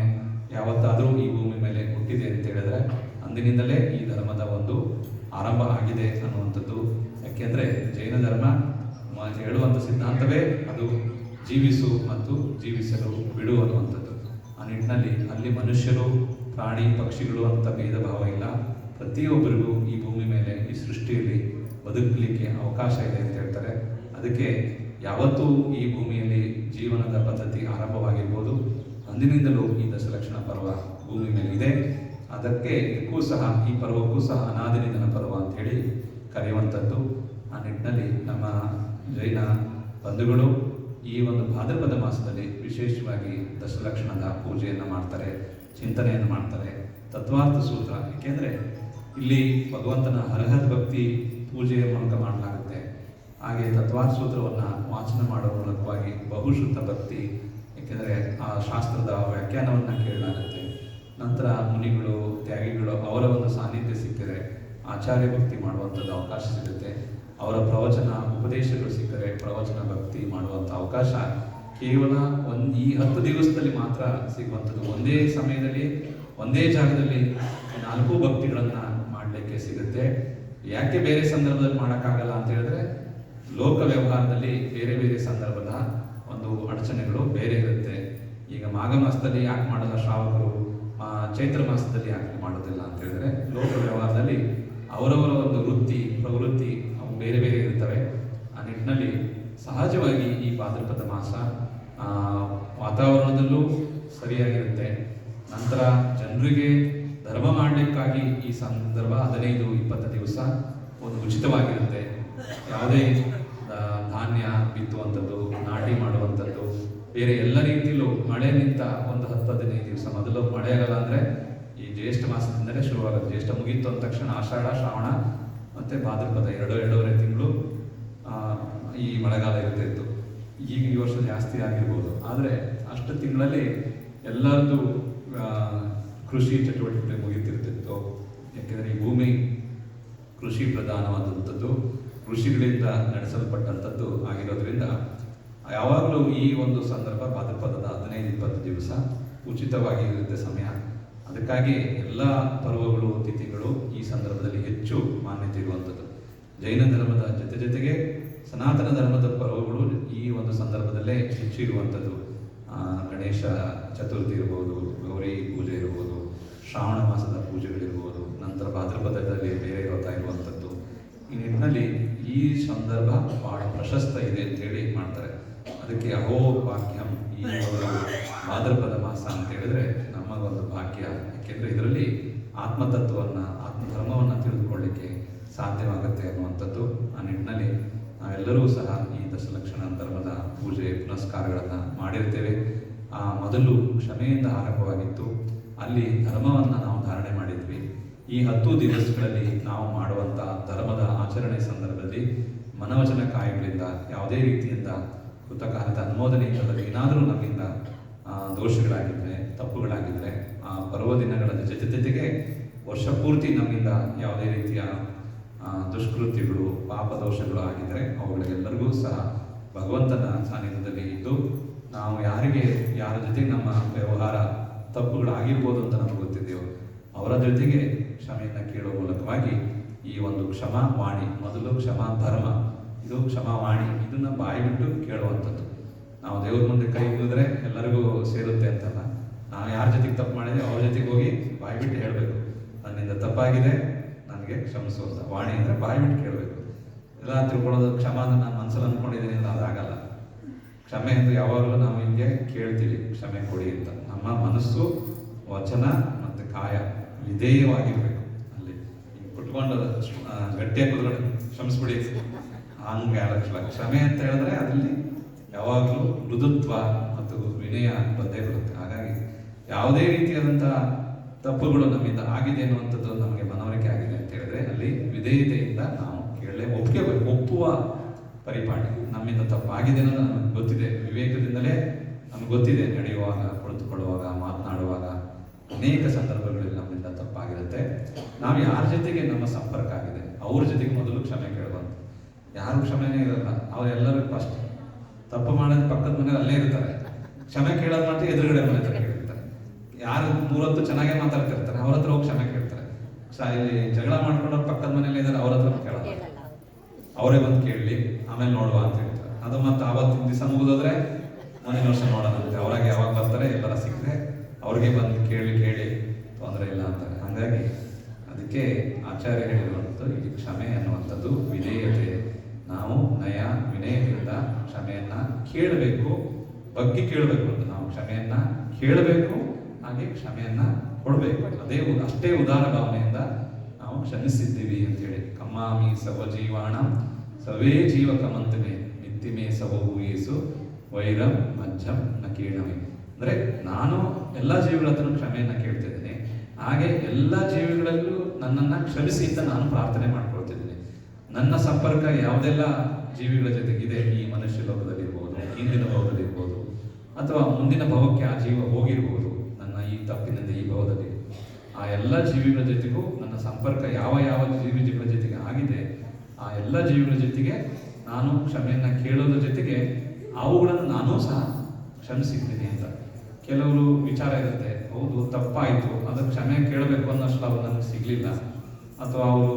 ಯಾವತ್ತಾದರೂ ಈ ಭೂಮಿ ಮೇಲೆ ಹುಟ್ಟಿದೆ ಅಂತ ಹೇಳಿದ್ರೆ ಅಂದಿನಿಂದಲೇ ಈ ಧರ್ಮದ ಒಂದು ಆರಂಭ ಆಗಿದೆ ಅನ್ನುವಂಥದ್ದು. ಯಾಕೆಂದ್ರೆ ಜೈನ ಧರ್ಮ ಹೇಳುವಂಥ ಸಿದ್ಧಾಂತವೇ ಅದು ಜೀವಿಸು ಮತ್ತು ಜೀವಿಸಲು ಬಿಡು ಅನ್ನುವಂಥದ್ದು. ಆ ನಿಟ್ಟಿನಲ್ಲಿ ಅಲ್ಲಿ ಮನುಷ್ಯರು ಪ್ರಾಣಿ ಪಕ್ಷಿಗಳು ಅಂತ ಭೇದ ಭಾವ ಇಲ್ಲ. ಪ್ರತಿಯೊಬ್ಬರಿಗೂ ಈ ಭೂಮಿ ಮೇಲೆ ಈ ಸೃಷ್ಟಿಯಲ್ಲಿ ಬದುಕಲಿಕ್ಕೆ ಅವಕಾಶ ಇದೆ ಅಂತ ಹೇಳ್ತಾರೆ. ಅದಕ್ಕೆ ಯಾವತ್ತೂ ಈ ಭೂಮಿಯಲ್ಲಿ ಜೀವನದ ಪದ್ಧತಿ ಆರಂಭವಾಗಿರ್ಬೋದು. ಅಂದಿನಿಂದಲೂ ಈ ದಶಲಕ್ಷಣ ಪರ್ವ ಭೂಮಿ ಮೇಲೆ ಇದೆ. ಅದಕ್ಕೆ ಇದಕ್ಕೂ ಸಹ, ಈ ಪರ್ವಕ್ಕೂ ಸಹ ಅನಾದಿ ನಿಧನ ಪರ್ವ ಅಂತ ಹೇಳಿ ಕರೆಯುವಂಥದ್ದು. ಆ ನಿಟ್ಟಿನಲ್ಲಿ ನಮ್ಮ ಜೈನ ಬಂಧುಗಳು ಈ ಒಂದು ಭಾದ್ರಪದ ಮಾಸದಲ್ಲಿ ವಿಶೇಷವಾಗಿ ದಶಲಕ್ಷಣದ ಪೂಜೆಯನ್ನು ಮಾಡ್ತಾರೆ. ಚಿಂತನೆಯನ್ನು ಮಾಡ್ತಾರೆ. ತತ್ವಾರ್ಥ ಸೂತ್ರ. ಏಕೆಂದರೆ ಇಲ್ಲಿ ಭಗವಂತನ ಅರ್ಹದ ಭಕ್ತಿ ಪೂಜೆಯ ಮೂಲಕ ಮಾಡಲಾಗುತ್ತೆ. ಹಾಗೆ ತತ್ವಾರ್ಥ ಸೂತ್ರವನ್ನು ವಾಚನ ಮಾಡುವ ಮೂಲಕವಾಗಿ ಬಹುಶುದ್ಧ ಭಕ್ತಿ, ಏಕೆಂದರೆ ಆ ಶಾಸ್ತ್ರದ ವ್ಯಾಖ್ಯಾನವನ್ನು ಕೇಳಲಾಗುತ್ತೆ. ನಂತರ ಮುನಿಗಳು, ತ್ಯಾಗಿಗಳು ಅವರ ಒಂದು ಸಾನ್ನಿಧ್ಯ ಸಿಕ್ಕರೆ ಆಚಾರ್ಯ ಭಕ್ತಿ ಮಾಡುವಂಥದ್ದು ಅವಕಾಶ ಸಿಗುತ್ತೆ. ಅವರ ಪ್ರವಚನ, ಉಪದೇಶಗಳು ಸಿಕ್ಕರೆ ಪ್ರವಚನ ಭಕ್ತಿ ಮಾಡುವಂಥ ಅವಕಾಶ ಕೇವಲ ಒಂದು ಈ ಹತ್ತು ದಿವಸದಲ್ಲಿ ಮಾತ್ರ ಸಿಗುವಂಥದ್ದು. ಒಂದೇ ಸಮಯದಲ್ಲಿ, ಒಂದೇ ಜಾಗದಲ್ಲಿ ನಾಲ್ಕು ಭಕ್ತಿಗಳನ್ನು ಮಾಡಲಿಕ್ಕೆ ಸಿಗುತ್ತೆ. ಯಾಕೆ ಬೇರೆ ಸಂದರ್ಭದಲ್ಲಿ ಮಾಡೋಕ್ಕಾಗಲ್ಲ ಅಂತ ಹೇಳಿದ್ರೆ, ಲೋಕ ವ್ಯವಹಾರದಲ್ಲಿ ಬೇರೆ ಬೇರೆ ಸಂದರ್ಭದ ಒಂದು ಅಡಚಣೆಗಳು ಬೇರೆ ಇರುತ್ತೆ. ಈಗ ಮಾಘ ಮಾಸದಲ್ಲಿ ಯಾಕೆ ಮಾಡಲ್ಲ ಶ್ರಾವಕರು? ಚೈತ್ರ ಮಾಸದಲ್ಲಿ ಯಾಕೆ ಮಾಡೋದಿಲ್ಲ ಅಂತ ಹೇಳಿದ್ರೆ, ಲೋಕ ವ್ಯವಹಾರದಲ್ಲಿ ಅವರವರ ಒಂದು ವೃತ್ತಿ, ಪ್ರವೃತ್ತಿ ಅವು ಬೇರೆ ಬೇರೆ ಇರ್ತವೆ. ಆ ನಿಟ್ಟಿನಲ್ಲಿ ಸಹಜವಾಗಿ ಈ ಭಾದ್ರಪದ ಮಾಸ ವಾತಾವರಣದಲ್ಲೂ ಸರಿಯಾಗಿರುತ್ತೆ. ನಂತರ ಜನರಿಗೆ ಧರ್ಮ ಮಾಡಲಿಕ್ಕಾಗಿ ಈ ಸಂದರ್ಭ, ಹದಿನೈದು, ಇಪ್ಪತ್ತು ದಿವಸ ಒಂದು ಉಚಿತವಾಗಿರುತ್ತೆ. ಯಾವುದೇ ಧಾನ್ಯ ಬಿತ್ತುವಂಥದ್ದು, ನಾಟಿ ಮಾಡುವಂಥದ್ದು, ಬೇರೆ ಎಲ್ಲ ರೀತಿಯಲ್ಲೂ ಮಳೆ ನಿಂತ ಒಂದು ಹತ್ತು, ಹದಿನೈದು ದಿವಸ ಮೊದಲು ಮಳೆಗಾಲ ಅಂದರೆ ಈ ಜ್ಯೇಷ್ಠ ಮಾಸದಿಂದಲೇ ಶುರುವಾಗುತ್ತೆ. ಜ್ಯೇಷ್ಠ ಮುಗಿತು ಅಂದ ತಕ್ಷಣ ಆಷಾಢ, ಶ್ರಾವಣ, ಮತ್ತು ಭಾದ್ರಪದ ಎರಡು, ಎರಡೂವರೆ ತಿಂಗಳು ಈ ಮಳೆಗಾಲ ಇರ್ತಿತ್ತು ಈಗ ಈ ವರ್ಷ ಜಾಸ್ತಿ ಆಗಿರ್ಬೋದು. ಆದರೆ ಅಷ್ಟು ತಿಂಗಳಲ್ಲಿ ಎಲ್ಲರದ್ದು ಕೃಷಿ ಚಟುವಟಿಕೆ ಮುಗಿತಿರ್ತಿತ್ತು. ಯಾಕೆಂದರೆ ಈ ಭೂಮಿ ಕೃಷಿ ಪ್ರಧಾನವಾದಂಥದ್ದು, ಕೃಷಿಗಳಿಂದ ನಡೆಸಲ್ಪಟ್ಟಂಥದ್ದು ಆಗಿರೋದ್ರಿಂದ ಯಾವಾಗಲೂ ಈ ಒಂದು ಸಂದರ್ಭ ಭಾದ್ರಪದದ ಹದಿನೈದು, ಇಪ್ಪತ್ತು ದಿವಸ ಉಚಿತವಾಗಿ ಇರುತ್ತೆ ಸಮಯ. ಅದಕ್ಕಾಗಿ ಎಲ್ಲ ಪರ್ವಗಳು ತಿಥಿಗಳು ಈ ಸಂದರ್ಭದಲ್ಲಿ ಹೆಚ್ಚು ಮಾನ್ಯತೆ ಇರುವಂಥದ್ದು. ಜೈನ ಧರ್ಮದ ಜೊತೆ ಜೊತೆಗೆ ಸನಾತನ ಧರ್ಮದ ಪರ್ವಗಳು ಈ ಒಂದು ಸಂದರ್ಭದಲ್ಲೇ ಹೆಚ್ಚು ಇರುವಂಥದ್ದು. ಗಣೇಶ ಚತುರ್ಥಿ ಇರ್ಬೋದು, ಗೌರಿ ಪೂಜೆ ಇರ್ಬೋದು, ಶ್ರಾವಣ ಮಾಸದ ಪೂಜೆಗಳಿರ್ಬೋದು, ನಂತರ ಭಾದ್ರಪದದಲ್ಲಿ ಬೇರೆ ವ್ರತ ಇರುವಂಥದ್ದು. ಈ ನಿಟ್ಟಿನಲ್ಲಿ ಈ ಸಂದರ್ಭ ಬಹಳ ಪ್ರಶಸ್ತ ಇದೆ ಅಂತ ಹೇಳಿ ಮಾಡ್ತಾರೆ. ಅದಕ್ಕೆ ಅಹೋ ಭಾಗ್ಯಂ ಈ ಭಾದ್ರಪದ ಮಾಸ ಅಂತ ಹೇಳಿದ್ರೆ ನಮಗೊಂದು ಭಾಗ್ಯ. ಯಾಕೆಂದರೆ ಇದರಲ್ಲಿ ಆತ್ಮತತ್ವವನ್ನು, ಆತ್ಮಧರ್ಮವನ್ನು ತಿಳಿದುಕೊಳ್ಳಿಕ್ಕೆ ಸಾಧ್ಯವಾಗುತ್ತೆ ಅನ್ನುವಂಥದ್ದು ಆ ನಿಟ್ಟಿನಲ್ಲಿ ನಾವೆಲ್ಲರೂ ಸಹ ಈ ದಶಲಕ್ಷಣ ಧರ್ಮದ ಪೂಜೆ ಪುನಸ್ಕಾರಗಳನ್ನು ಮಾಡಿರ್ತೇವೆ ಆ ಮೊದಲು ಕ್ಷಮೆಯಿಂದ ಆರಂಭವಾಗಿತ್ತು. ಅಲ್ಲಿ ಧರ್ಮವನ್ನು ನಾವು ಧಾರಣೆ ಮಾಡಿದ್ವಿ. ಈ ಹತ್ತು ದಿವಸಗಳಲ್ಲಿ ನಾವು ಮಾಡುವಂಥ ಧರ್ಮದ ಆಚರಣೆ ಸಂದರ್ಭದಲ್ಲಿ ಮನವಚನ ಕಾಯಗಳಿಂದ, ಯಾವುದೇ ರೀತಿಯಿಂದ ಕೃತಕಾಲದ ಅನುಮೋದನೆ ಇಲ್ಲದ ಏನಾದರೂ ನಮ್ಮಿಂದ ದೋಷಗಳಾಗಿದ್ದರೆ ತಪ್ಪುಗಳಾಗಿದ್ದರೆ ಆ ಪರ್ವ ದಿನಗಳ ಜೊತೆ ಜೊತೆಗೆ ವರ್ಷ ಪೂರ್ತಿ ನಮ್ಮಿಂದ ಯಾವುದೇ ರೀತಿಯ ದುಷ್ಕೃತ್ಯಗಳು ಪಾಪದೋಷಗಳು ಆಗಿದ್ದರೆ ಅವುಗಳಿಗೆಲ್ಲರಿಗೂ ಸಹ ಭಗವಂತನ ಸಾನ್ನಿಧ್ಯದಲ್ಲಿ ಇದ್ದು, ನಾವು ಯಾರಿಗೆ, ಯಾರ ಜೊತೆಗೆ ನಮ್ಮ ವ್ಯವಹಾರ ತಪ್ಪುಗಳಾಗಿರ್ಬೋದು ಅಂತ ನಮಗೆ ಗೊತ್ತಿದೆಯೋ, ಅವರ ಜೊತೆಗೆ ಕ್ಷಮೆಯನ್ನು ಕೇಳುವ ಮೂಲಕವಾಗಿ ಈ ಒಂದು ಕ್ಷಮಾ ವಾಣಿ ಮೊದಲು ಕ್ಷಮಾ ಧರ್ಮ ಇದು ಕ್ಷಮಾವಾಣಿ, ಇದನ್ನು ಬಾಯಿ ಬಿಟ್ಟು ಕೇಳುವಂಥದ್ದು. ನಾವು ದೇವ್ರ ಮುಂದೆ ಕೈ ಮುಗಿದ್ರೆ ಎಲ್ಲರಿಗೂ ಸೇರುತ್ತೆ ಅಂತಲ್ಲ. ನಾವು ಯಾರ ಜೊತೆಗೆ ತಪ್ಪು ಮಾಡಿದ್ರೆ ಅವ್ರ ಜೊತೆಗೆ ಹೋಗಿ ಬಾಯಿ ಬಿಟ್ಟು ಹೇಳಬೇಕು. ನನ್ನಿಂದ ತಪ್ಪಾಗಿದೆ ನನಗೆ ಕ್ಷಮಿಸು ವಾಣಿ ಅಂದರೆ ಬಾಯಿ ಬಿಟ್ಟು ಕೇಳಬೇಕು. ಎಲ್ಲ ತಿಳ್ಕೊಳ್ಳೋದು ಕ್ಷಮ ಅಂತ ನಾನು ಮನಸ್ಸಲ್ಲಿ ಅಂದ್ಕೊಂಡಿದ್ದೀನಿ ಅಂತ ಅದಾಗಲ್ಲ ಕ್ಷಮೆ ಅಂತ ಯಾವಾಗಲೂ ನಾವು ಹಿಂಗೆ ಕೇಳ್ತೀವಿ. ಕ್ಷಮೆ ಕೊಡಿ ಅಂತ. ನಮ್ಮ ಮನಸ್ಸು, ವಚನ ಮತ್ತು ಕಾಯ ವಿಧೇಯವಾಗಿರಬೇಕು. ಅಲ್ಲಿ ಕುಟ್ಕೊಂಡು ಗಟ್ಟಿಯ ಗಟ್ಟಿಯಾಗಿ ಕುತ್ಕೊಂಡು ಕ್ಷಮಿಸ್ಬಿಡಿ. ಹಂಗೆ ಅಲ್ಲ ಕ್ಷಮೆ ಅಂತ ಹೇಳಿದ್ರೆ ಅದರಲ್ಲಿ ಯಾವಾಗಲೂ ಮೃದುತ್ವ ಮತ್ತು ವಿನಯ ಬಂದೇ ಬರುತ್ತೆ. ಹಾಗಾಗಿ ಯಾವುದೇ ರೀತಿಯಾದಂಥ ತಪ್ಪುಗಳು ನಮ್ಮಿಂದ ಆಗಿದೆ ಅನ್ನುವಂಥದ್ದು ನಮಗೆ ಮನವರಿಕೆ ಆಗಿದೆ ಅಂತ ಹೇಳಿದ್ರೆ ಅಲ್ಲಿ ವಿಧೇಯತೆಯಿಂದ ನಾವು ಕೇಳಲೇ ಒಪ್ಪಿಗೆ ಒಪ್ಪುವ ಪರಿಪಾಠಿ ನಮ್ಮಿಂದ ತಪ್ಪಾಗಿದೆ ಅನ್ನೋದು ನಮಗೆ ಗೊತ್ತಿದೆ. ವಿವೇಕದಿಂದಲೇ ನಮ್ಗೆ ಗೊತ್ತಿದೆ. ನಡೆಯುವಾಗ, ಕುಳಿತುಕೊಳ್ಳುವಾಗ, ಮಾತನಾಡುವಾಗ ಅನೇಕ ಸಂದರ್ಭಗಳಲ್ಲಿ ನಮ್ಮಿಂದ ತಪ್ಪಾಗಿರುತ್ತೆ. ನಾವು ಯಾರ ಜೊತೆಗೆ ನಮ್ಮ ಸಂಪರ್ಕ ಆಗಿದೆ? ಅವ್ರ ಜೊತೆಗೆ ಮೊದಲು ಕ್ಷಮೆ ಕೇಳಬಾರ್ದು. ಯಾರು ಕ್ಷಮೆನೇ ಇರಲ್ಲ. ಅವರೆಲ್ಲರೂ ಫಸ್ಟ್ ತಪ್ಪು ಮಾಡೋದು ಪಕ್ಕದ ಮನೇಲಿ ಅಲ್ಲೇ ಇರ್ತಾರೆ. ಕ್ಷಮೆ ಕೇಳೋದು ಮಾತ್ರ ಎದುರುಗಡೆ ಮನೆ ಯಾರು ಮೂರತ್ತು ಚೆನ್ನಾಗೆ ಮಾತಾಡ್ತಿರ್ತಾರೆ ಅವ್ರ ಹತ್ರ ಹೋಗಿ ಕ್ಷಮೆ ಕೇಳ್ತಾರೆ. ಇಲ್ಲಿ ಜಗಳ ಮಾಡ್ಕೊಂಡು ಪಕ್ಕದ ಮನೇಲಿ ಇದ್ದಾರೆ ಅವ್ರ ಹತ್ರ ಕೇಳಲ್ಲ. ಅವರೇ ಬಂದು ಕೇಳಲಿ ಆಮೇಲೆ ನೋಡುವ ಅಂತ ಹೇಳ್ತಾರೆ. ಅದು ಮತ್ತೆ ಆವತ್ತಿನ ದಿವಸ ಮುಗಿದೋದ್ರೆ ಮುಂದಿನ ವರ್ಷ ನೋಡೋದಂತೆ. ಅವ್ರಾಗೆ ಯಾವಾಗ ಬರ್ತಾರೆ ಎಲ್ಲರ ಸಿಕ್ಕರೆ ಅವ್ರಿಗೆ ಬಂದು ಕೇಳಿ ಕೇಳಿ ತೊಂದರೆ ಇಲ್ಲ ಅಂತಾರೆ. ಹಾಗಾಗಿ ಅದಕ್ಕೆ ಆಚಾರ್ಯ ಹೇಳಿರುವಂಥದ್ದು ಈ ಕ್ಷಮೆ ಅನ್ನುವಂಥದ್ದು ವಿಧೇಯತೆ. ನಾವು ನಯ ವಿನಯದಿಂದ ಕ್ಷಮೆಯನ್ನ ಕೇಳಬೇಕು ಬಗ್ಗೆ ಕೇಳಬೇಕು ಅಂತ. ನಾವು ಕ್ಷಮೆಯನ್ನ ಕೇಳಬೇಕು ಹಾಗೆ ಕ್ಷಮೆಯನ್ನ ಕೊಡಬೇಕು. ಅದೇ ಅಷ್ಟೇ ಉದಾರ ಭಾವನೆಯಿಂದ ನಾವು ಕ್ಷಮಿಸಿದ್ದೀವಿ ಅಂತೇಳಿ. ಕಮ್ಮಾಮಿ ಸವ ಜೀವಾಣ ಸವೇ ಜೀವಕ ಕಮಂತಮೆ ಮಿತ್ತಿಮೆ ಸವವು ಯೇಸು ವೈರಂ ಮಜ್ಜಂ ನ ಕೀಣಮೆ ಅಂದ್ರೆ ನಾನು ಎಲ್ಲ ಜೀವಿಗಳ ಹತ್ರ ಕ್ಷಮೆಯನ್ನ ಕೇಳ್ತಿದ್ದೀನಿ. ಹಾಗೆ ಎಲ್ಲ ಜೀವಿಗಳಲ್ಲೂ ನನ್ನನ್ನ ಕ್ಷಮಿಸಿ ಅಂತ ನಾನು ಪ್ರಾರ್ಥನೆ ಮಾಡ್ಕೊಳ್ತಿದ್ದೀನಿ. ನನ್ನ ಸಂಪರ್ಕ ಯಾವುದೆಲ್ಲ ಜೀವಿಗಳ ಜೊತೆಗಿದೆ? ಈ ಮನುಷ್ಯ ಲೋಕದಲ್ಲಿರ್ಬೋದು ಹಿಂದಿನ ಲೋಕದಲ್ಲಿರ್ಬೋದು ಅಥವಾ ಮುಂದಿನ ಭವಕ್ಕೆ ಆ ಜೀವ ಹೋಗಿರ್ಬೋದು. ತಪ್ಪಿನಿಂದ ಈ ಭವದಲ್ಲಿ ಆ ಎಲ್ಲ ಜೀವಿಗಳ ಜೊತೆಗೂ ನನ್ನ ಸಂಪರ್ಕ ಯಾವ ಯಾವ ಜೀವಿ ಜೀವಿಗಳ ಜೊತೆಗೆ ಆಗಿದೆ, ಆ ಎಲ್ಲ ಜೀವಿಗಳ ಜೊತೆಗೆ ನಾನು ಕ್ಷಮೆಯನ್ನು ಕೇಳೋದ್ರ ಜೊತೆಗೆ ಅವುಗಳನ್ನು ನಾನೂ ಸಹ ಕ್ಷಮಿಸಿದ್ದೀನಿ ಅಂತ. ಕೆಲವರು ವಿಚಾರ ಇರುತ್ತೆ, ಹೌದು, ತಪ್ಪಾಯಿತು, ಅದು ಕ್ಷಮೆ ಕೇಳಬೇಕು ಅನ್ನೋಷ್ಟು ಅವ್ರು ನನಗೆ ಸಿಗಲಿಲ್ಲ. ಅಥವಾ ಅವರು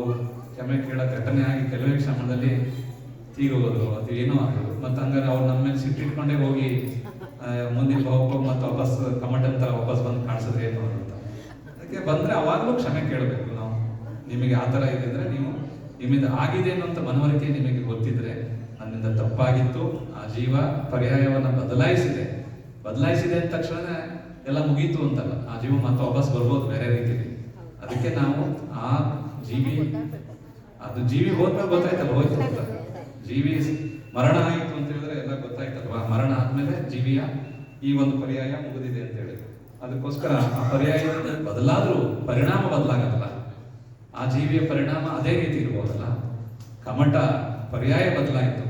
ಕ್ಷಮೆ ಕೇಳೋ ಘಟನೆ ಆಗಿ ಕೆಲವೇ ಕ್ಷಮದಲ್ಲಿ ತೀರೋದ್ರು ಅಥವಾ ಏನೋ ಆಗೋದು. ಮತ್ತು ಹಂಗಾರೆ ಅವ್ರು ನಮ್ಮ ಮೇಲೆ ಸಿಟ್ಟಿಟ್ಕೊಂಡೇ ಹೋಗಿ ಮುಂದಿನ ಭಾವಕ್ಕೆ ಮತ್ತೆ ವಾಪಸ್ ಕಮಂಡ್ ಅಂತ ವಾಪಸ್ ಬಂದು ಕಾಣಿಸಿದ್ರೆ ಏನು ಅಂತ. ಅದಕ್ಕೆ ಬಂದ್ರೆ ಅವಾಗಲೂ ಕ್ಷಮೆ ಕೇಳಬೇಕು ನಾವು. ನಿಮಗೆ ಆ ಥರ ಇದೆ ಅಂದ್ರೆ ನೀವು ನಿಮ್ಮಿಂದ ಆಗಿದೆ ಅನ್ನೋಂಥ ಮನವರಿಕೆ ನಿಮಗೆ ಗೊತ್ತಿದ್ರೆ ನನ್ನಿಂದ ತಪ್ಪಾಗಿತ್ತು. ಆ ಜೀವ ಪರ್ಯಾಯವನ್ನ ಬದಲಾಯಿಸಿದೆ. ಬದಲಾಯಿಸಿದೆ ಅಂದ ತಕ್ಷಣ ಎಲ್ಲ ಮುಗೀತು ಅಂತಲ್ಲ. ಆ ಜೀವ ಮತ್ತೆ ವಾಪಸ್ ಬರ್ಬೋದು ಬೇರೆ ರೀತಿಯಲ್ಲಿ ಅದಕ್ಕೆ ನಾವು ಆ ಜೀವಿ, ಅದು ಜೀವಿ ಹೋದ್ಮೇಲೆ ಗೊತ್ತಾಯ್ತಲ್ಲ, ಹೋಯ್ತು ಅಂತ. ಜೀವಿ ಮರಣ ಆಯಿತು ಅಂತ ಹೇಳಿದ್ರೆ ಎಲ್ಲ ಗೊತ್ತಾಯ್ತಲ್ವಾ? ಮರಣ ಆದ್ಮೇಲೆ ಜೀವಿಯ ಈ ಒಂದು ಪರ್ಯಾಯ ಮುಗಿದಿದೆ ಅಂತ ಹೇಳಿದ್ರು. ಅದಕ್ಕೋಸ್ಕರ ಆ ಪರ್ಯಾಯ ಬದಲಾದ್ರೂ ಪರಿಣಾಮ ಬದಲಾಗತ್ತಲ್ಲ ಆ ಜೀವಿಯ ಪರಿಣಾಮ ಅದೇ ರೀತಿ ಇರ್ಬೋದಲ್ಲ. ಕಮಟ ಪರ್ಯಾಯ ಬದಲಾಯಿತು.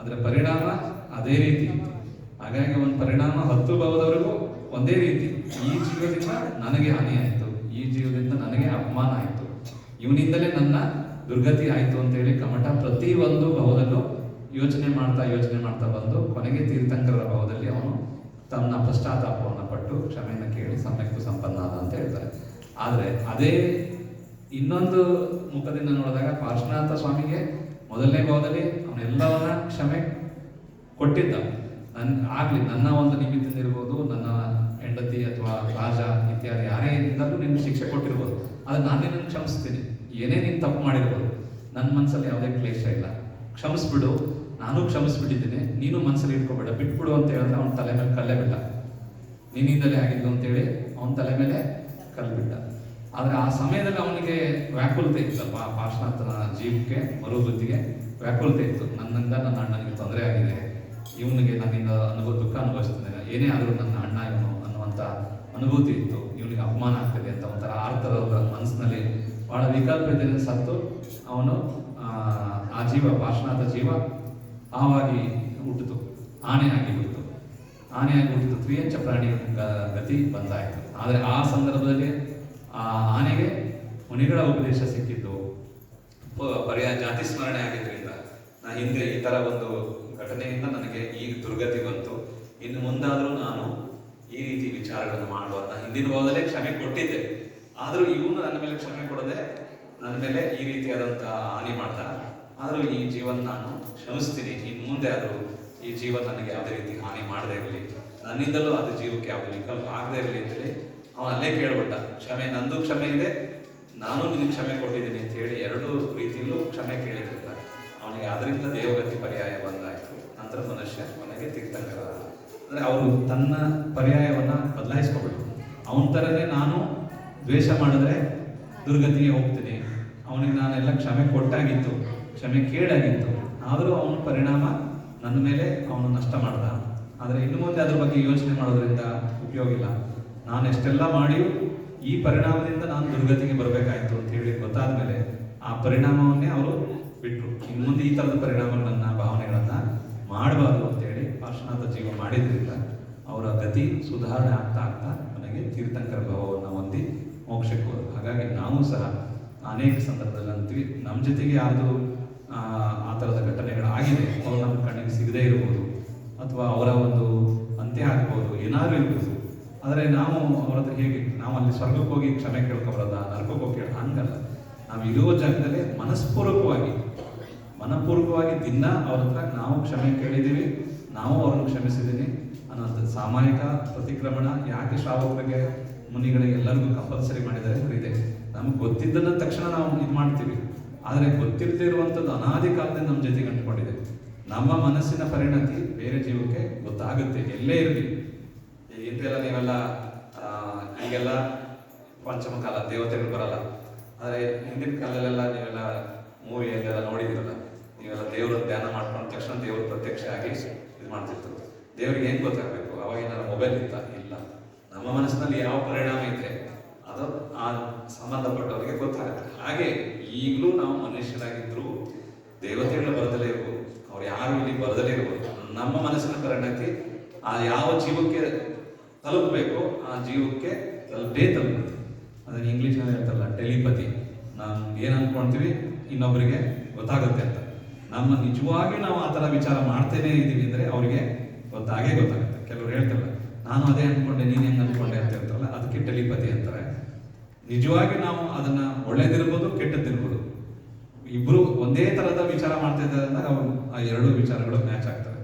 ಅದರ ಪರಿಣಾಮ ಅದೇ ರೀತಿ. ಹಾಗಾಗಿ ಒಂದು ಪರಿಣಾಮ ಹತ್ತು ಭಾವದವರೆಗೂ ಒಂದೇ ರೀತಿ. ಈ ಜೀವದಿಂದ ನನಗೆ ಹಾನಿ ಆಯಿತು. ಈ ಜೀವದಿಂದ ನನಗೆ ಅಪಮಾನ ಆಯಿತು. ಇವನಿಂದಲೇ ನನ್ನ ದುರ್ಗತಿ ಆಯಿತು ಅಂತೇಳಿ ಕಮಟ ಪ್ರತಿ ಒಂದು ಭಾವದಲ್ಲೂ ಯೋಚನೆ ಮಾಡ್ತಾ ಯೋಚನೆ ಮಾಡ್ತಾ ಬಂದು ಕೊನೆಗೆ ತೀರ್ಥಂಕರರ ಭಾವದಲ್ಲಿ ಅವನು ತನ್ನ ಪಶ್ಚಾತ್ತಾಪವನ್ನು ಪಟ್ಟು ಕ್ಷಮೆಯನ್ನು ಕೇಳಿ ಸಮ್ಯಕ್ತು ಸಂಪನ್ನ ಆದ ಅಂತ ಹೇಳ್ತಾರೆ. ಆದರೆ ಅದೇ ಇನ್ನೊಂದು ಮುಖದಿಂದ ನೋಡಿದಾಗ ಪಾರ್ಶ್ವನಾಥ ಸ್ವಾಮಿಗೆ ಮೊದಲನೇ ಭಾವದಲ್ಲಿ ಅವನ ಅವನೆಲ್ಲವನ್ನ ಕ್ಷಮೆ ಕೊಟ್ಟಿದ್ದ. ನನ್ ಆಗ್ಲಿ, ನನ್ನ ಒಂದು ನಿಮಿತ್ತದಿಂದ ಇರ್ಬೋದು, ನನ್ನ ಹೆಂಡತಿ ಅಥವಾ ರಾಜ ಇತ್ಯಾದಿ ಯಾರೇ ಇದ್ದಾಗೂ ನಿನ್ಗೆ ಶಿಕ್ಷೆ ಕೊಟ್ಟಿರ್ಬೋದು. ಆದರೆ ನಾನು ನಿನ್ನನ್ನು ಕ್ಷಮಿಸ್ತೀನಿ. ಏನೇ ನೀನು ತಪ್ಪು ಮಾಡಿರ್ಬೋದು. ನನ್ನ ಮನಸ್ಸಲ್ಲಿ ಯಾವುದೇ ಕ್ಲೇಷ ಇಲ್ಲ. ಕ್ಷಮಿಸ್ಬಿಡು. ನಾನು ಕ್ಷಮಿಸ್ಬಿಟ್ಟಿದ್ದೀನಿ ನೀನು ಮನಸ್ಸಲ್ಲಿ ಇಟ್ಕೋಬೇಡ ಬಿಟ್ಬಿಡು ಅಂತ ಹೇಳಿದ್ರೆ ಅವನ ತಲೆ ಮೇಲೆ ಕಲ್ಲೇ ಬಿಟ್ಟ. ನಿನ್ನಿಂದಲೇ ಆಗಿದ್ದು ಅಂತೇಳಿ ಅವನ ತಲೆ ಮೇಲೆ ಕಲ್ಲು ಬಿಟ್ಟ. ಆದರೆ ಆ ಸಮಯದಲ್ಲಿ ಅವನಿಗೆ ವ್ಯಾಕುಲತೆ ಇತ್ತಲ್ಪ ಆ ಪಾರ್ಶ್ವನಾಥನ ಜೀವಕ್ಕೆ ಮರುಬುದ್ಧಿಗೆ ವ್ಯಾಕುಲತೆ ಇತ್ತು. ನನ್ನಿಂದ ನನ್ನ ಅಣ್ಣನಿಗೆ ತೊಂದರೆ ಆಗಿದೆ. ಇವನಿಗೆ ನನ್ನಿಂದ ಅನುಭವ ದುಃಖ ಅನುಭವಿಸ್ತಿದ್ದೇನೆ. ಏನೇ ಆದರೂ ನನ್ನ ಅಣ್ಣ ಇವನು ಅನ್ನುವಂಥ ಅನುಭೂತಿ ಇತ್ತು. ಇವನಿಗೆ ಅಪಮಾನ ಆಗ್ತದೆ ಅಂತ ಒಂಥರ ಆರ್ತರದ ಮನಸ್ಸಿನಲ್ಲಿ ಬಹಳ ವಿಕಲ್ಪದಿಂದ ಸತ್ತು ಅವನು ಆ, ಆ ಜೀವ ಪಾರ್ಶ್ವನಾಥ ಜೀವ ಆವಾಗಿ ಹುಟ್ಟಿತು. ಆನೆ ಆಗಿ ಹುಟ್ಟಿತು. ಆನೆ ಆಗಿ ಹುಟ್ಟಿತು ತ್ರಿಯಂಚ ಪ್ರಾಣಿ ಗತಿ ಬಂದಾಯಿತು. ಆದರೆ ಆ ಸಂದರ್ಭದಲ್ಲಿ ಆ ಆನೆಗೆ ಮುನಿಗಳ ಉಪದೇಶ ಸಿಕ್ಕಿದ್ದು. ಪರ್ಯಾಯ ಜಾತಿ ಸ್ಮರಣೆ ಆಗಿದ್ದರಿಂದ ನಾ ಹಿಂದೆ ಈ ಥರ ಒಂದು ಘಟನೆಯಿಂದ ನನಗೆ ಈ ದುರ್ಗತಿ ಬಂತು. ಇನ್ನು ಮುಂದಾದರೂ ನಾನು ಈ ರೀತಿ ವಿಚಾರಗಳನ್ನು ಮಾಡುವ ನಾ ಹಿಂದಿನ ಹೋದಲ್ಲೇ ಕ್ಷಮೆ ಕೊಟ್ಟಿದ್ದೆ. ಆದರೂ ಇವನು ನನ್ನ ಮೇಲೆ ಕ್ಷಮೆ ಕೊಡದೆ ನನ್ನ ಮೇಲೆ ಈ ರೀತಿಯಾದಂಥ ಹಾನಿ ಮಾಡ್ದ ಆದರೂ ಈ ಜೀವನ ನಾನು ಕ್ಷಮಿಸ್ತೀನಿ. ಇನ್ನು ಮುಂದೆ ಆದರೂ ಈ ಜೀವ ನನಗೆ ಯಾವುದೇ ರೀತಿ ಹಾನಿ ಮಾಡದೇ ಇರಲಿ. ನನ್ನಿಂದಲೂ ಅದು ಜೀವಕ್ಕೆ ಯಾವುದೇ ವಿಕಲ್ಪ ಆಗದೇ ಇರಲಿ ಅಂತೇಳಿ ಅವನು ಅಲ್ಲೇ ಕೇಳ್ಬಿಟ್ಟ. ಕ್ಷಮೆ ನಂದು ಕ್ಷಮೆ ಇದೆ, ನಾನು ನಿನಗೆ ಕ್ಷಮೆ ಕೊಟ್ಟಿದ್ದೀನಿ ಅಂತ ಹೇಳಿ ಎರಡು ರೀತಿಯಲ್ಲೂ ಕ್ಷಮೆ ಕೇಳಿದ್ರಿಂದ ಅವನಿಗೆ ಅದರಿಂದ ದೇವಗತಿ ಪರ್ಯಾಯ ಬಂದಾಯಿತು. ನಂತರ ಮನುಷ್ಯ ಮನೆಗೆ ತೀರ್ಥಂಕರ ಅಂದರೆ ಅವರು ತನ್ನ ಪರ್ಯಾಯವನ್ನು ಬದಲಾಯಿಸ್ಕೊಬಿಟ್ಟು ಅವನ ಥರನೇ ನಾನು ದ್ವೇಷ ಮಾಡಿದ್ರೆ ದುರ್ಗತಿಗೆ ಹೋಗ್ತೀನಿ. ಅವನಿಗೆ ನಾನೆಲ್ಲ ಕ್ಷಮೆ ಕೊಟ್ಟಾಗಿತ್ತು. ಕ್ಷಮೆ ಕೇಳಾಗಿತ್ತು ಆದರೂ ಅವನ ಪರಿಣಾಮ ನನ್ನ ಮೇಲೆ ಅವನು ನಷ್ಟ ಮಾಡ್ದ. ಆದರೆ ಇನ್ನು ಮುಂದೆ ಅದ್ರ ಬಗ್ಗೆ ಯೋಚನೆ ಮಾಡೋದ್ರಿಂದ ಉಪಯೋಗ ಇಲ್ಲ. ನಾನು ಎಷ್ಟೆಲ್ಲ ಮಾಡಿಯೂ ಈ ಪರಿಣಾಮದಿಂದ ನಾನು ದುರ್ಗತಿಗೆ ಬರಬೇಕಾಯ್ತು ಅಂತ ಹೇಳಿ ಗೊತ್ತಾದ ಮೇಲೆ ಆ ಪರಿಣಾಮವನ್ನೇ ಅವರು ಬಿಟ್ಟರು ಇನ್ನು ಮುಂದೆ ಈ ಥರದ ಪರಿಣಾಮಗಳನ್ನ ಭಾವನೆಗಳನ್ನ ಮಾಡಬಾರ್ದು ಅಂತೇಳಿ ಪಾರ್ಶ್ವನಾಥ ಜೀವ ಮಾಡಿದ್ರಿಂದ ಅವರ ಗತಿ ಸುಧಾರಣೆ ಆಗ್ತಾ ಆಗ್ತಾ ನನಗೆ ತೀರ್ಥಂಕರ ಭಾವವನ್ನು ಹೊಂದಿ ಮೋಕ್ಷಕ್ಕೆ ಹೋದ್ರು. ಹಾಗಾಗಿ ನಾವು ಸಹ ಅನೇಕ ಸಂದರ್ಭದಲ್ಲಿ ಅಂತೀವಿ. ನಮ್ಮ ಜೊತೆಗೆ ಯಾವುದು ಆ ಥರದ ಘಟನೆಗಳಾಗಿದೆ ಅವ್ರು ನಮ್ಮ ಕಣ್ಣಿಗೆ ಸಿಗದೇ ಇರ್ಬೋದು ಅಥವಾ ಅವರ ಒಂದು ಅಂತ್ಯ ಆಗ್ಬೋದು ಏನಾದರೂ ಇರ್ಬೋದು. ಆದರೆ ನಾವು ಅವ್ರ ಹತ್ರ ಹೇಗೆ, ನಾವು ಅಲ್ಲಿ ಸ್ವರ್ಗಕ್ಕೆ ಹೋಗಿ ಕ್ಷಮೆ ಕೇಳ್ಕೊಬರೋದ ನರ್ಕಕ್ಕೆ ಹೋಗಿ ಹಂಗಲ್ಲ. ನಾವು ಇರುವ ಜಾಗದಲ್ಲಿ ಮನಸ್ಪೂರ್ವಕವಾಗಿ, ಮನಪೂರ್ವಕವಾಗಿ ದಿನ ಅವ್ರ ಹತ್ರ ನಾವು ಕ್ಷಮೆ ಕೇಳಿದ್ದೀವಿ, ನಾವು ಅವ್ರನ್ನ ಕ್ಷಮಿಸಿದ್ದೀನಿ ಅನ್ನೋಂಥದ್ದು ಸಾಮಾಜಿಕ ಪ್ರತಿಕ್ರಮಣ ಯಾಕೆ ಶ್ರಾವಕರಿಗೆ, ಮುನಿಗಳಿಗೆ ಎಲ್ಲರಿಗೂ ಕಂಪಲ್ಸರಿ ಮಾಡಿದ್ದಾರೆ ಇದೆ. ನಮ್ಗೆ ಗೊತ್ತಿದ್ದನ್ನ ತಕ್ಷಣ ನಾವು ಇದು ಮಾಡ್ತೀವಿ. ಆದರೆ ಗೊತ್ತಿಲ್ಲದೆ ಇರುವಂಥದ್ದು ಅನಾದಿ ಕಾಲದಿಂದ ನಮ್ಮ ಜೊತೆಗೆ ಅಂಟ್ಕೊಂಡಿದೆ ನಮ್ಮ ಮನಸ್ಸಿನ ಪರಿಣತಿ ಬೇರೆ ಜೀವಕ್ಕೆ ಗೊತ್ತಾಗುತ್ತೆ, ಎಲ್ಲೇ ಇರಲಿ. ಹಿಂದೆಲ್ಲ ನೀವೆಲ್ಲ ಈಗೆಲ್ಲ ಪಂಚಮ ಕಾಲ, ದೇವತೆಗಳು ಬರಲ್ಲ. ಆದರೆ ಹಿಂದಿನ ಕಾಲದಲ್ಲೆಲ್ಲ ನೀವೆಲ್ಲ ಮೂವಿಯಲ್ಲೆಲ್ಲ ನೋಡಿದಿರಲ್ಲ ನೀವೆಲ್ಲ ದೇವರ ಧ್ಯಾನ ಮಾಡ್ಕೊಂಡ ತಕ್ಷಣ ದೇವರು ಪ್ರತ್ಯಕ್ಷ ಆಗಿ ಇದು ಮಾಡ್ತಿತ್ತು ದೇವರಿಗೆ ಏನು ಗೊತ್ತಾಗಬೇಕು? ಅವಾಗ ಏನಾದ್ರು ಮೊಬೈಲ್ ಇತ್ತ? ಇಲ್ಲ. ನಮ್ಮ ಮನಸ್ಸಿನಲ್ಲಿ ಯಾವ ಪರಿಣಾಮ ಇದೆ ಅದು ಆ ಸಂಬಂಧಪಟ್ಟವರಿಗೆ ಗೊತ್ತಾಗುತ್ತೆ. ಹಾಗೆ ಈಗಲೂ ನಾವು ಮನುಷ್ಯರಾಗಿದ್ರು ದೇವತೆಗಳು ಬರದಲೇ ಇರ್ಬೋದು, ಅವ್ರು ಯಾರು ಇಲ್ಲಿ ಬರದಲೇ ಇರ್ಬೋದು. ನಮ್ಮ ಮನಸ್ಸಿನ ಪರಿಣತಿ ಆ ಯಾವ ಜೀವಕ್ಕೆ ತಲುಪಬೇಕೋ ಆ ಜೀವಕ್ಕೆ ತಲುಪೇ ತಲುಪುತ್ತೆ. ಅದನ್ನ ಇಂಗ್ಲೀಷಲ್ಲಿ ಹೇಳ್ತಾರಲ್ಲ ಟೆಲಿಪತಿ ನಾವು ಏನು ಅನ್ಕೊಂತೀವಿ ಇನ್ನೊಬ್ಬರಿಗೆ ಗೊತ್ತಾಗುತ್ತೆ ಅಂತ. ನಮ್ಮ ನಿಜವಾಗಿ ನಾವು ಆ ಥರ ವಿಚಾರ ಮಾಡ್ತೇನೆ ಇದೀವಿ ಅಂದ್ರೆ ಅವರಿಗೆ ಗೊತ್ತಾಗೇ ಗೊತ್ತಾಗುತ್ತೆ. ಕೆಲವರು ಹೇಳ್ತಾರಲ್ಲ, ನಾನು ಅದೇ ಅನ್ಕೊಂಡೆ, ನೀನು ಹೆಂಗೆ ಅನ್ಕೊಂಡೆ? ಅಂತ ಹೇಳ್ತಾರಲ್ಲ, ಅದಕ್ಕೆ ಟೆಲಿಪತಿ ಅಂತಾರೆ. ನಿಜವಾಗಿ ನಾವು ಅದನ್ನ ಒಳ್ಳೇದಿರ್ಬೋದು, ಕೆಟ್ಟದ್ದಿರ್ಬೋದು. ಇಬ್ರು ಒಂದೇ ತರದ ವಿಚಾರ ಮಾಡ್ತಾ ಇದ್ದಾರೆ ಅಂದಾಗ ಆ ಎರಡು ವಿಚಾರಗಳು ಮ್ಯಾಚ್ ಆಗ್ತವೆ.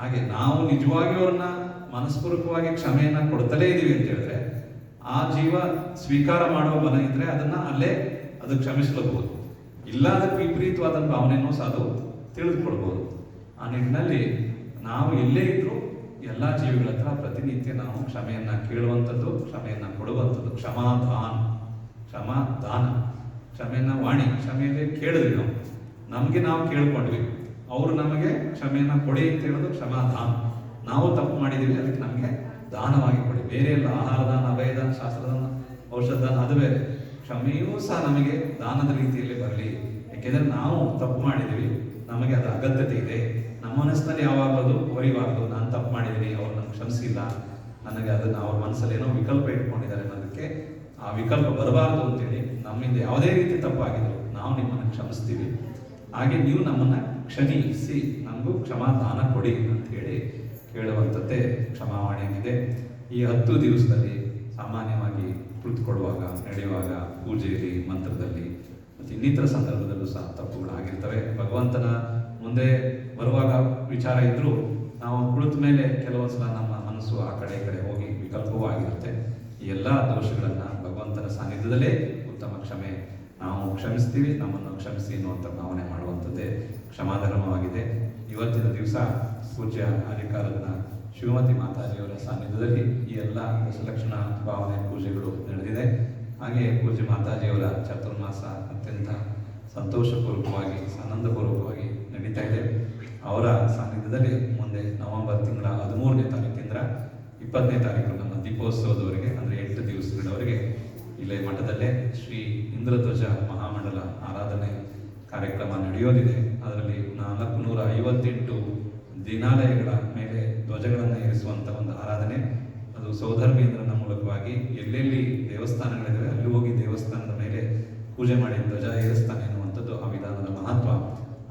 ಹಾಗೆ ನಾವು ನಿಜವಾಗಿ ಅವ್ರನ್ನ ಮನಸ್ಪೂರ್ವಕವಾಗಿ ಕ್ಷಮೆಯನ್ನ ಕೊಡ್ತಲೇ ಇದೀವಿ ಅಂತ ಹೇಳಿದ್ರೆ, ಆ ಜೀವ ಸ್ವೀಕಾರ ಮಾಡುವ ಬಲ ಇದ್ರೆ ಅದನ್ನ ಅಲ್ಲೇ ಅದು ಕ್ಷಮಿಸಲಬಹುದು ಇಲ್ಲ ಅದಕ್ಕೆ ವಿಪರೀತವಾದ ಭಾವನೆಯನ್ನು ಸಹ ಅದು ಆ ನಿಟ್ಟಿನಲ್ಲಿ ನಾವು ಎಲ್ಲೇ ಇದ್ರೂ ಎಲ್ಲ ಜೀವಿಗಳ ಹತ್ರ ಪ್ರತಿನಿತ್ಯ ನಾವು ಕ್ಷಮೆಯನ್ನ ಕೇಳುವಂಥದ್ದು, ಕ್ಷಮೆಯನ್ನ ಕೊಡುವಂಥದ್ದು, ಕ್ಷಮಾದಾನ. ಕ್ಷಮಾದಾನ ಕ್ಷಮೆಯನ್ನ ವಾಣಿ. ಕ್ಷಮೆಯಲ್ಲಿ ಕೇಳಿದ್ವಿ ನಾವು. ನಮಗೆ ನಾವು ಕೇಳ್ಕೊಂಡ್ವಿ. ಅವರು ನಮಗೆ ಕ್ಷಮೆಯನ್ನ ಕೊಡಿ ಅಂತ ಹೇಳೋದು ಕ್ಷಮಾದಾನ ನಾವು ತಪ್ಪು ಮಾಡಿದ್ದೀವಿ ಅದಕ್ಕೆ ನಮಗೆ ದಾನವಾಗಿ ಕೊಡಿ. ಬೇರೆ ಎಲ್ಲ ಆಹಾರ ದಾನ ಅಭಯದಾನ ಶಾಸ್ತ್ರದಾನ ಔಷಧ ದಾನ, ಅದು ಬೇರೆ. ಕ್ಷಮೆಯೂ ಸಹ ನಮಗೆ ದಾನದ ರೀತಿಯಲ್ಲಿ ಬರಲಿ. ಯಾಕೆಂದರೆ ನಾವು ತಪ್ಪು ಮಾಡಿದ್ದೀವಿ ನಮಗೆ ಅದರ ಅಗತ್ಯತೆ ಇದೆ. ನಮ್ಮ ಮನಸ್ಸಿನಲ್ಲಿ ಯಾವಾಗಲೂ ಹೊರಿಬಾರ್ದು ನಾನು ತಪ್ಪು ಮಾಡಿದ್ದೀನಿ ಅವ್ರು ನನಗೆ ಕ್ಷಮಿಸಿಲ್ಲ. ನನಗೆ ಅದನ್ನು ಅವ್ರ ಮನಸ್ಸಲ್ಲಿ ಏನೋ ವಿಕಲ್ಪ ಇಟ್ಕೊಂಡಿದ್ದಾರೆ ಅನ್ನೋದಕ್ಕೆ ಆ ವಿಕಲ್ಪ ಬರಬಾರದು ಅಂತೇಳಿ ನಮ್ಮಿಂದ ಯಾವುದೇ ರೀತಿ ತಪ್ಪಾಗಿದ್ರು ನಾವು ನಿಮ್ಮನ್ನು ಕ್ಷಮಿಸ್ತೀವಿ. ಹಾಗೆ ನೀವು ನಮ್ಮನ್ನ ಕ್ಷಮಿಸಿ, ನಮಗೂ ಕ್ಷಮಾದಾನ ಕೊಡಿ ಅಂತ ಹೇಳಿ ಕೇಳುವಂಥದ್ದೇ ಕ್ಷಮಾವಾಣಿಯಾಗಿದೆ. ಈ ಹತ್ತು ದಿವಸದಲ್ಲಿ ಸಾಮಾನ್ಯವಾಗಿ ಕುಳಿತುಕೊಳ್ಳುವಾಗ, ನಡೆಯುವಾಗ, ಪೂಜೆಯಲ್ಲಿ, ಮಂತ್ರದಲ್ಲಿ ಮತ್ತು ಇನ್ನಿತರ ಸಂದರ್ಭದಲ್ಲೂ ಸಹ ತಪ್ಪುಗಳಾಗಿರ್ತವೆ ಭಗವಂತನ ಮುಂದೆ ಬರುವಾಗ ವಿಚಾರ ಇದ್ದರೂ ನಾವು ಕುಳಿತ ಮೇಲೆ ಕೆಲವೊಂದು ಸಲ ನಮ್ಮ ಮನಸ್ಸು ಆ ಕಡೆ ಕಡೆ ಹೋಗಿ ವಿಕಲ್ಪವೂ ಆಗಿರುತ್ತೆ ಈ ಎಲ್ಲ ದೋಷಗಳನ್ನ ಭಗವಂತನ ಸಾನ್ನಿಧ್ಯದಲ್ಲೇ ಉತ್ತಮ ಕ್ಷಮೆ. ನಾವು ಕ್ಷಮಿಸ್ತೀವಿ, ನಮ್ಮನ್ನು ಕ್ಷಮಿಸಿ ಅನ್ನುವಂಥ ಭಾವನೆ ಮಾಡುವಂಥದ್ದೇ ಕ್ಷಮಾಧರ್ಮವಾಗಿದೆ. ಇವತ್ತಿನ ದಿವಸ ಪೂಜ್ಯ ಅಧಿಕಾರದನ ಶಿವಮತಿ ಮಾತಾಜಿಯವರ ಸಾನ್ನಿಧ್ಯದಲ್ಲಿ ಈ ಎಲ್ಲ ದಶಲಕ್ಷಣ ಭಾವನೆ ಪೂಜೆಗಳು ನಡೆದಿದೆ. ಹಾಗೆ ಪೂಜ್ಯ ಮಾತಾಜಿಯವರ ಚತುರ್ಮಾಸ ಅತ್ಯಂತ ಸಂತೋಷಪೂರ್ವಕವಾಗಿ, ಆನಂದಪೂರ್ವಕವಾಗಿ ನಡೀತಾ ಇದೆ. ಅವರ ಸಾನ್ನಿಧ್ಯದಲ್ಲಿ ಮುಂದೆ ನವೆಂಬರ್ ತಿಂಗಳ ಹದಿಮೂರನೇ ತಾರೀಕಿಂದ ಇಪ್ಪತ್ತನೇ ತಾರೀಕು ನಮ್ಮ ದೀಪೋತ್ಸವದವರೆಗೆ, ಅಂದರೆ ಎಂಟು ದಿವಸಗಳವರೆಗೆ ಇಲ್ಲೇ ಮಠದಲ್ಲೇ ಶ್ರೀ ಇಂದ್ರಧ್ವಜ ಮಹಾಮಂಡಲ ಆರಾಧನೆ ಕಾರ್ಯಕ್ರಮ ನಡೆಯೋದಿದೆ. ಅದರಲ್ಲಿ ನಾಲ್ಕು ನೂರ ಐವತ್ತೆಂಟು ದಿನಾಲಯಗಳ ಮೇಲೆ ಧ್ವಜಗಳನ್ನು ಏರಿಸುವಂಥ ಒಂದು ಆರಾಧನೆ. ಅದು ಸೌಧರ್ಮೇಂದ್ರನ ಮೂಲಕವಾಗಿ ಎಲ್ಲೆಲ್ಲಿ ದೇವಸ್ಥಾನಗಳಿದ್ದಾವೆ ಅಲ್ಲಿ ಹೋಗಿ ದೇವಸ್ಥಾನದ ಮೇಲೆ ಪೂಜೆ ಮಾಡಿ ಧ್ವಜ ಏರಿಸ್ತಾನೆ ಅನ್ನುವಂಥದ್ದು ಆ ವಿಧಾನದ ಮಹತ್ವ.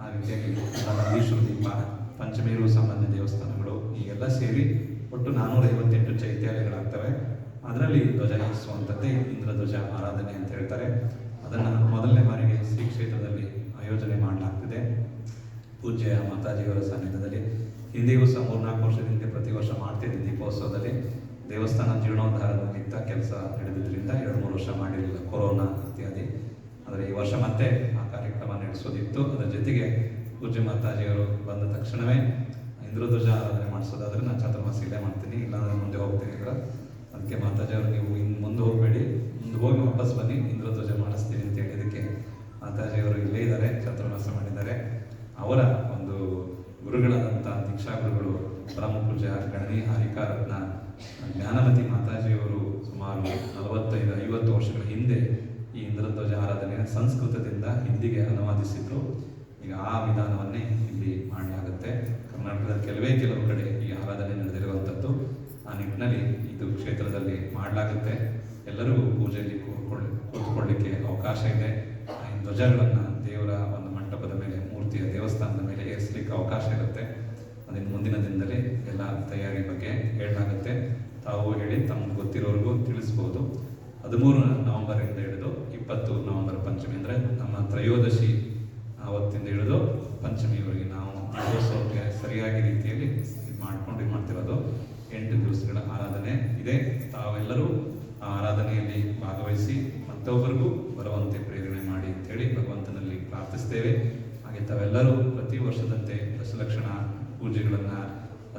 ಆ ರೀತಿಯಾಗಿ ನಂದೀಶ್ವರ ದೀಪ, ಪಂಚಮೇರು ಸಂಬಂಧಿ ದೇವಸ್ಥಾನಗಳು ಈ ಎಲ್ಲ ಸೇರಿ ಒಟ್ಟು ನಾನ್ನೂರ ಐವತ್ತೆಂಟು ಚೈತ್ಯಾಲಯಗಳಾಗ್ತವೆ. ಅದರಲ್ಲಿ ಧ್ವಜ ಏರಿಸುವಂಥದ್ದೇ ಇಂದ್ರಧ್ವಜ ಆರಾಧನೆ ಅಂತ ಹೇಳ್ತಾರೆ. ಅದನ್ನು ಮೊದಲನೇ ಬಾರಿಗೆ ಶ್ರೀ ಕ್ಷೇತ್ರದಲ್ಲಿ ಆಯೋಜನೆ ಮಾಡಲಾಗ್ತಿದೆ. ಪೂಜ್ಯ ಮಾತಾಜಿಯವರ ಸಾನ್ನಿಧ್ಯದಲ್ಲಿ ಹಿಂದಿಗೂ ಸಹ ಮೂರ್ನಾಲ್ಕು ವರ್ಷದಿಂದ ಪ್ರತಿ ವರ್ಷ ಮಾಡ್ತಿದ್ದೆ ದೀಪೋತ್ಸವದಲ್ಲಿ. ದೇವಸ್ಥಾನ ಜೀರ್ಣೋದ್ಧಾರದ ನಿಮಿತ್ತ ಕೆಲಸ ನಡೆದಿದ್ದರಿಂದ ಎರಡು ಮೂರು ವರ್ಷ ಮಾಡಿರಲಿಲ್ಲ, ಕೊರೋನಾ ಇತ್ಯಾದಿ. ಆದರೆ ಈ ವರ್ಷ ಮತ್ತೆ ಆ ಕಾರ್ಯಕ್ರಮ ನಡೆಸೋದಿತ್ತು. ಅದರ ಜೊತೆಗೆ ಪೂಜ್ಯ ಮಾತಾಜಿಯವರು ಬಂದ ತಕ್ಷಣವೇ ಇಂದ್ರಧ್ವಜ ಆರಾಧನೆ ಮಾಡಿಸೋದಾದರೆ ನಾನು ಚಾತುರ್ಮಾಸ ಇಲ್ಲೇ ಮಾಡ್ತೀನಿ, ಇಲ್ಲಾಂದ್ರೆ ಮುಂದೆ ಹೋಗ್ತೀನಿ ಅಂದ್ರೆ ಮಾತಾಜಿ ಅವರು ನೀವು ಇನ್ನು ಮುಂದೆ ಹೋಗಬೇಡಿ. ಮುಂದೆ ಹೋಗಿ ವಾಪಸ್ ಬನ್ನಿ. ಇಂದ್ರಧ್ವಜ ಮಾಡಿಸ್ತೀನಿ ಅಂತ ಹೇಳಿದ್ದಕ್ಕೆ ಮಾತಾಜಿ ಅವರು ಇಲ್ಲೇ ಇದ್ದಾರೆ, ಛತ್ರವಾಸ ಮಾಡಿದ್ದಾರೆ. ಅವರ ಒಂದು ಗುರುಗಳಾದಂಥ ದೀಕ್ಷಾ ಗುರುಗಳು ಪರಮ ಪೂಜ್ಯ ಗಣನಿ ಹಾರಿಕಾರತ್ನ, ಜ್ಞಾನಮತಿ ಮಾತಾಜಿಯವರು ಸುಮಾರು ನಲವತ್ತೈದು, ಐವತ್ತು ವರ್ಷಗಳ ಹಿಂದೆ ಈ ಇಂದ್ರಧ್ವಜ ಆರಾಧನೆಯ ಸಂಸ್ಕೃತದಿಂದ ಹಿಂದಿಗೆ ಅನುವಾದಿಸಿದ್ರು. ಈಗ ಆ ವಿಧಾನವನ್ನೇ ಇಲ್ಲಿ ಮಾಡಲಾಗುತ್ತೆ ಕರ್ನಾಟಕದ ಕೆಲವೇ ಕೆಲವು ಕಡೆ ಈ ಆರಾಧನೆ ನಡೆದಿರುವಂಥದ್ದು. ನಿಟ್ಟಿನಲ್ಲಿ ಇದು ಕ್ಷೇತ್ರದಲ್ಲಿ ಮಾಡಲಾಗುತ್ತೆ. ಎಲ್ಲರಿಗೂ ಪೂಜೆಯಲ್ಲಿ ಕೂತ್ಕೊಳ್ಳಿ, ಕೂತ್ಕೊಳ್ಳಿಕ್ಕೆ ಅವಕಾಶ ಇದೆ. ಧ್ವಜಗಳನ್ನು ದೇವರ ಒಂದು ಮಂಟಪದ ಮೇಲೆ, ಮೂರ್ತಿಯ ದೇವಸ್ಥಾನದ ಮೇಲೆ ಏರಿಸಲಿಕ್ಕೆ ಅವಕಾಶ ಇರುತ್ತೆ. ಅದನ್ನು ಮುಂದಿನ ದಿನದಲ್ಲಿ ಎಲ್ಲ ತಯಾರಿ ಬಗ್ಗೆ ಹೇಳಲಾಗುತ್ತೆ. ತಾವು ಹೇಳಿ ತಮ್ಗೆ ಗೊತ್ತಿರೋರಿಗೂ ತಿಳಿಸ್ಬೋದು. ಹದಿಮೂರು ನವಂಬರಿಂದ ಹಿಡಿದು ಇಪ್ಪತ್ತು ನವಂಬರ್ ಪಂಚಮಿ ಅಂದರೆ ನಮ್ಮ ತ್ರಯೋದಶಿ ಆವತ್ತಿಂದ ಹಿಡಿದು ಪಂಚಮಿಯವರೆಗೆ ನಾವು ಆಚರಿಸೋಕ್ಕೆ ಸರಿಯಾಗಿ ರೀತಿಯಲ್ಲಿ ಇದು ಮಾಡ್ಕೊಂಡು ಮಾಡ್ತಿರೋದು. ಎಂಟು ದಿವಸಗಳ ಆರಾಧನೆ ಇದೆ. ತಾವೆಲ್ಲರೂ ಆ ಆರಾಧನೆಯಲ್ಲಿ ಭಾಗವಹಿಸಿ ಮತ್ತೊಬ್ಬರಿಗೂ ಬರುವಂತೆ ಪ್ರೇರಣೆ ಮಾಡಿ ಅಂತೇಳಿ ಭಗವಂತನಲ್ಲಿ ಪ್ರಾರ್ಥಿಸ್ತೇವೆ. ಹಾಗೆ ತಾವೆಲ್ಲರೂ ಪ್ರತಿ ವರ್ಷದಂತೆ ದಶಲಕ್ಷಣ ಪೂಜೆಗಳನ್ನು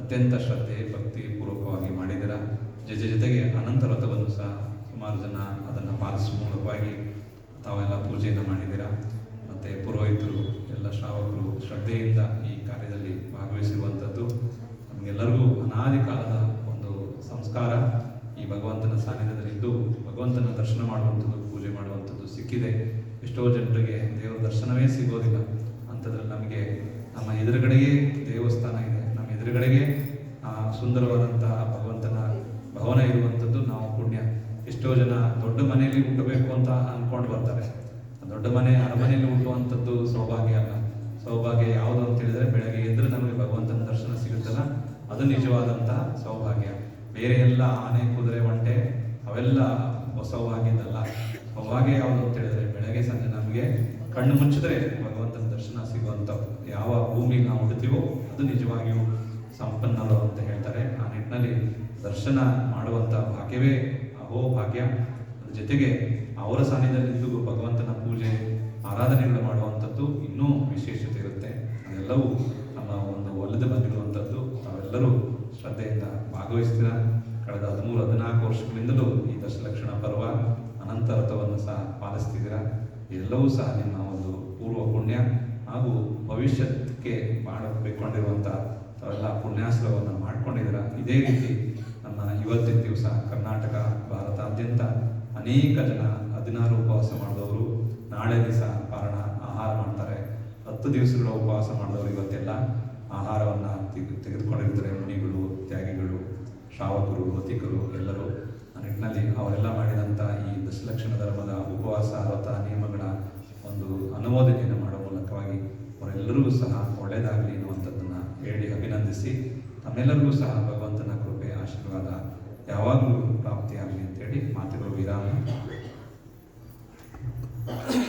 ಅತ್ಯಂತ ಶ್ರದ್ಧೆ, ಭಕ್ತಿ ಪೂರ್ವಕವಾಗಿ ಮಾಡಿದರ ಜೊತೆ ಜೊತೆಗೆ ಅನಂತ ವ್ರತವನ್ನು ಸಹ ಸುಮಾರು ಜನ ಅದನ್ನು ಪಾಲಿಸುವ ಮೂಲಕವಾಗಿ ತಾವೆಲ್ಲ ಪೂಜೆಯನ್ನು ಮಾಡಿದ್ದೀರಾ? ಮತ್ತು ಪುರೋಹಿತರು, ಎಲ್ಲ ಶ್ರಾವಕರು ಶ್ರದ್ಧೆಯಿಂದ ಈ ಕಾರ್ಯದಲ್ಲಿ ಭಾಗವಹಿಸಿರುವಂಥದ್ದು ನಮಗೆಲ್ಲರಿಗೂ ಅನಾದಿ ಕಾಲದ ಸಂಸ್ಕಾರ ಈ ಭಗವಂತನ ಸಾನ್ನಿಧ್ಯದಲ್ಲಿದ್ದು ಭಗವಂತನ ದರ್ಶನ ಮಾಡುವಂಥದ್ದು, ಪೂಜೆ ಮಾಡುವಂಥದ್ದು ಸಿಕ್ಕಿದೆ. ಎಷ್ಟೋ ಜನರಿಗೆ ದೇವರ ದರ್ಶನವೇ ಸಿಗೋದಿಲ್ಲ. ಅಂಥದ್ರಲ್ಲಿ ನಮಗೆ ನಮ್ಮ ಎದುರುಗಡೆಗೆ ದೇವಸ್ಥಾನ ಇದೆ. ನಮ್ಮ ಎದುರುಗಡೆಗೆ, ಆ, ಸುಂದರವಾದಂತಹ ಭಗವಂತನ ಭವನ ಇರುವಂಥದ್ದು ನಾವು ಪುಣ್ಯ. ಎಷ್ಟೋ ಜನ ದೊಡ್ಡ ಮನೆಯಲ್ಲಿ ಹುಟ್ಟಬೇಕು ಅಂತ ಅಂದ್ಕೊಂಡು ಬರ್ತಾರೆ. ದೊಡ್ಡ ಮನೆ, ಅರಮನೆಯಲ್ಲಿ ಹುಟ್ಟುವಂಥದ್ದು ಸೌಭಾಗ್ಯ ಅಲ್ಲ. ಸೌಭಾಗ್ಯ ಯಾವುದು ಅಂತ ಹೇಳಿದ್ರೆ ಬೆಳಗ್ಗೆ ಎದ್ರೆ ನಮಗೆ ಭಗವಂತನ ದರ್ಶನ ಸಿಗುತ್ತಲ್ಲ. ಅದು ನಿಜವಾದಂತಹ ಸೌಭಾಗ್ಯ. ಬೇರೆ ಎಲ್ಲ ಆನೆ ಕುದುರೆ ಒಂಟೆ, ಅವೆಲ್ಲ ಹೊಸವಾಗಿದ್ದಲ್ಲ ಅವಾಗೆ ಯಾವುದು ಅಂತ ಹೇಳಿದ್ರೆ ಬೆಳಗ್ಗೆ ಸಂಜೆ ನಮಗೆ ಕಣ್ಣು ಮುಚ್ಚಿದ್ರೆ ಭಗವಂತನ ದರ್ಶನ ಸಿಗುವಂಥವು. ಯಾವ ಭೂಮಿ ನಾವು ಹುಡ್ತೀವೋ ಅದು ನಿಜವಾಗಿಯೂ ಸಂಪನ್ನರು ಅಂತ ಹೇಳ್ತಾರೆ. ಆ ನಿಟ್ಟಿನಲ್ಲಿ ದರ್ಶನ ಮಾಡುವಂಥ ಭಾಗ್ಯವೇ ಅಹೋ ಭಾಗ್ಯ. ಅದ್ರ ಜೊತೆಗೆ ಅವರ ಸಾನ್ನಿಧ್ಯದಲ್ಲಿದ್ದು ಭಗವಂತನ ಪೂಜೆ, ಆರಾಧನೆಗಳು ಮಾಡುವಂಥದ್ದು ಇನ್ನೂ ವಿಶೇಷತೆ ಇರುತ್ತೆ. ಅದೆಲ್ಲವೂ ನಮ್ಮ ಒಂದು ಒಲಿದು ಬಂದಿರುವಂಥದ್ದು. ತಾವೆಲ್ಲರೂ ಶ್ರದ್ಧೆಯಿಂದ ಭಾಗವಹಿಸ್ತೀರ. ವರ್ಷಗಳಿಂದಲೂ ಈ ದಶಲಕ್ಷಣ ಪರ್ವ ಅನಂತ ರಥವನ್ನು ಸಹ ಪಾಲಿಸ್ತಿದ್ದೀರಾ? ಎಲ್ಲವೂ ಸಹ ನಿಮ್ಮ ಒಂದು ಪೂರ್ವ ಪುಣ್ಯ ಹಾಗೂ ಭವಿಷ್ಯಕ್ಕೆ ಮಾಡಬೇಕೊಂಡಿರುವಂಥ ತಾವೆಲ್ಲ ಪುಣ್ಯಾಶ್ರವನ್ನು ಮಾಡ್ಕೊಂಡಿದ್ದೀರಾ? ಇದೇ ರೀತಿ ನನ್ನ ಇವತ್ತಿನ ದಿವಸ ಕರ್ನಾಟಕ, ಭಾರತಾದ್ಯಂತ ಅನೇಕ ಜನ ಹದಿನಾರು ಉಪವಾಸ ಮಾಡಿದವರು ನಾಳೆ ದಿವಸ ಕಾರಣ ಆಹಾರ ಮಾಡ್ತಾರೆ. ಹತ್ತು ದಿವಸಗಳ ಉಪವಾಸ ಮಾಡಿದವರು ಇವತ್ತೆಲ್ಲ ಆಹಾರವನ್ನು ತೆಗೆ ತೆಗೆದುಕೊಂಡಿರ್ತಾರೆ. ಮುನಿಗಳು, ತ್ಯಾಗಿಗಳು ಶ್ರಾವಕರು ಭೌತಿಕರು ಎಲ್ಲರೂ ನಿಟ್ಟಿನಲ್ಲಿ ಅವರೆಲ್ಲ ಮಾಡಿದಂಥ ಈ ದಶಲಕ್ಷಣ ಧರ್ಮದ ಉಪವಾಸ, ವ್ರತ, ನಿಯಮಗಳ ಒಂದು ಅನುಮೋದನೆಯನ್ನು ಮಾಡುವ ಮೂಲಕವಾಗಿ ಅವರೆಲ್ಲರಿಗೂ ಸಹ ಒಳ್ಳೆಯದಾಗಲಿ ಎನ್ನುವಂಥದ್ದನ್ನು ಹೇಳಿ ಅಭಿನಂದಿಸಿ, ತಮ್ಮೆಲ್ಲರಿಗೂ ಸಹ ಭಗವಂತನ ಕೃಪೆ, ಆಶೀರ್ವಾದ ಯಾವಾಗಲೂ ಪ್ರಾಪ್ತಿಯಾಗಲಿ ಅಂತೇಳಿ ಮಾತುಗಳು ವಿರಾಮ.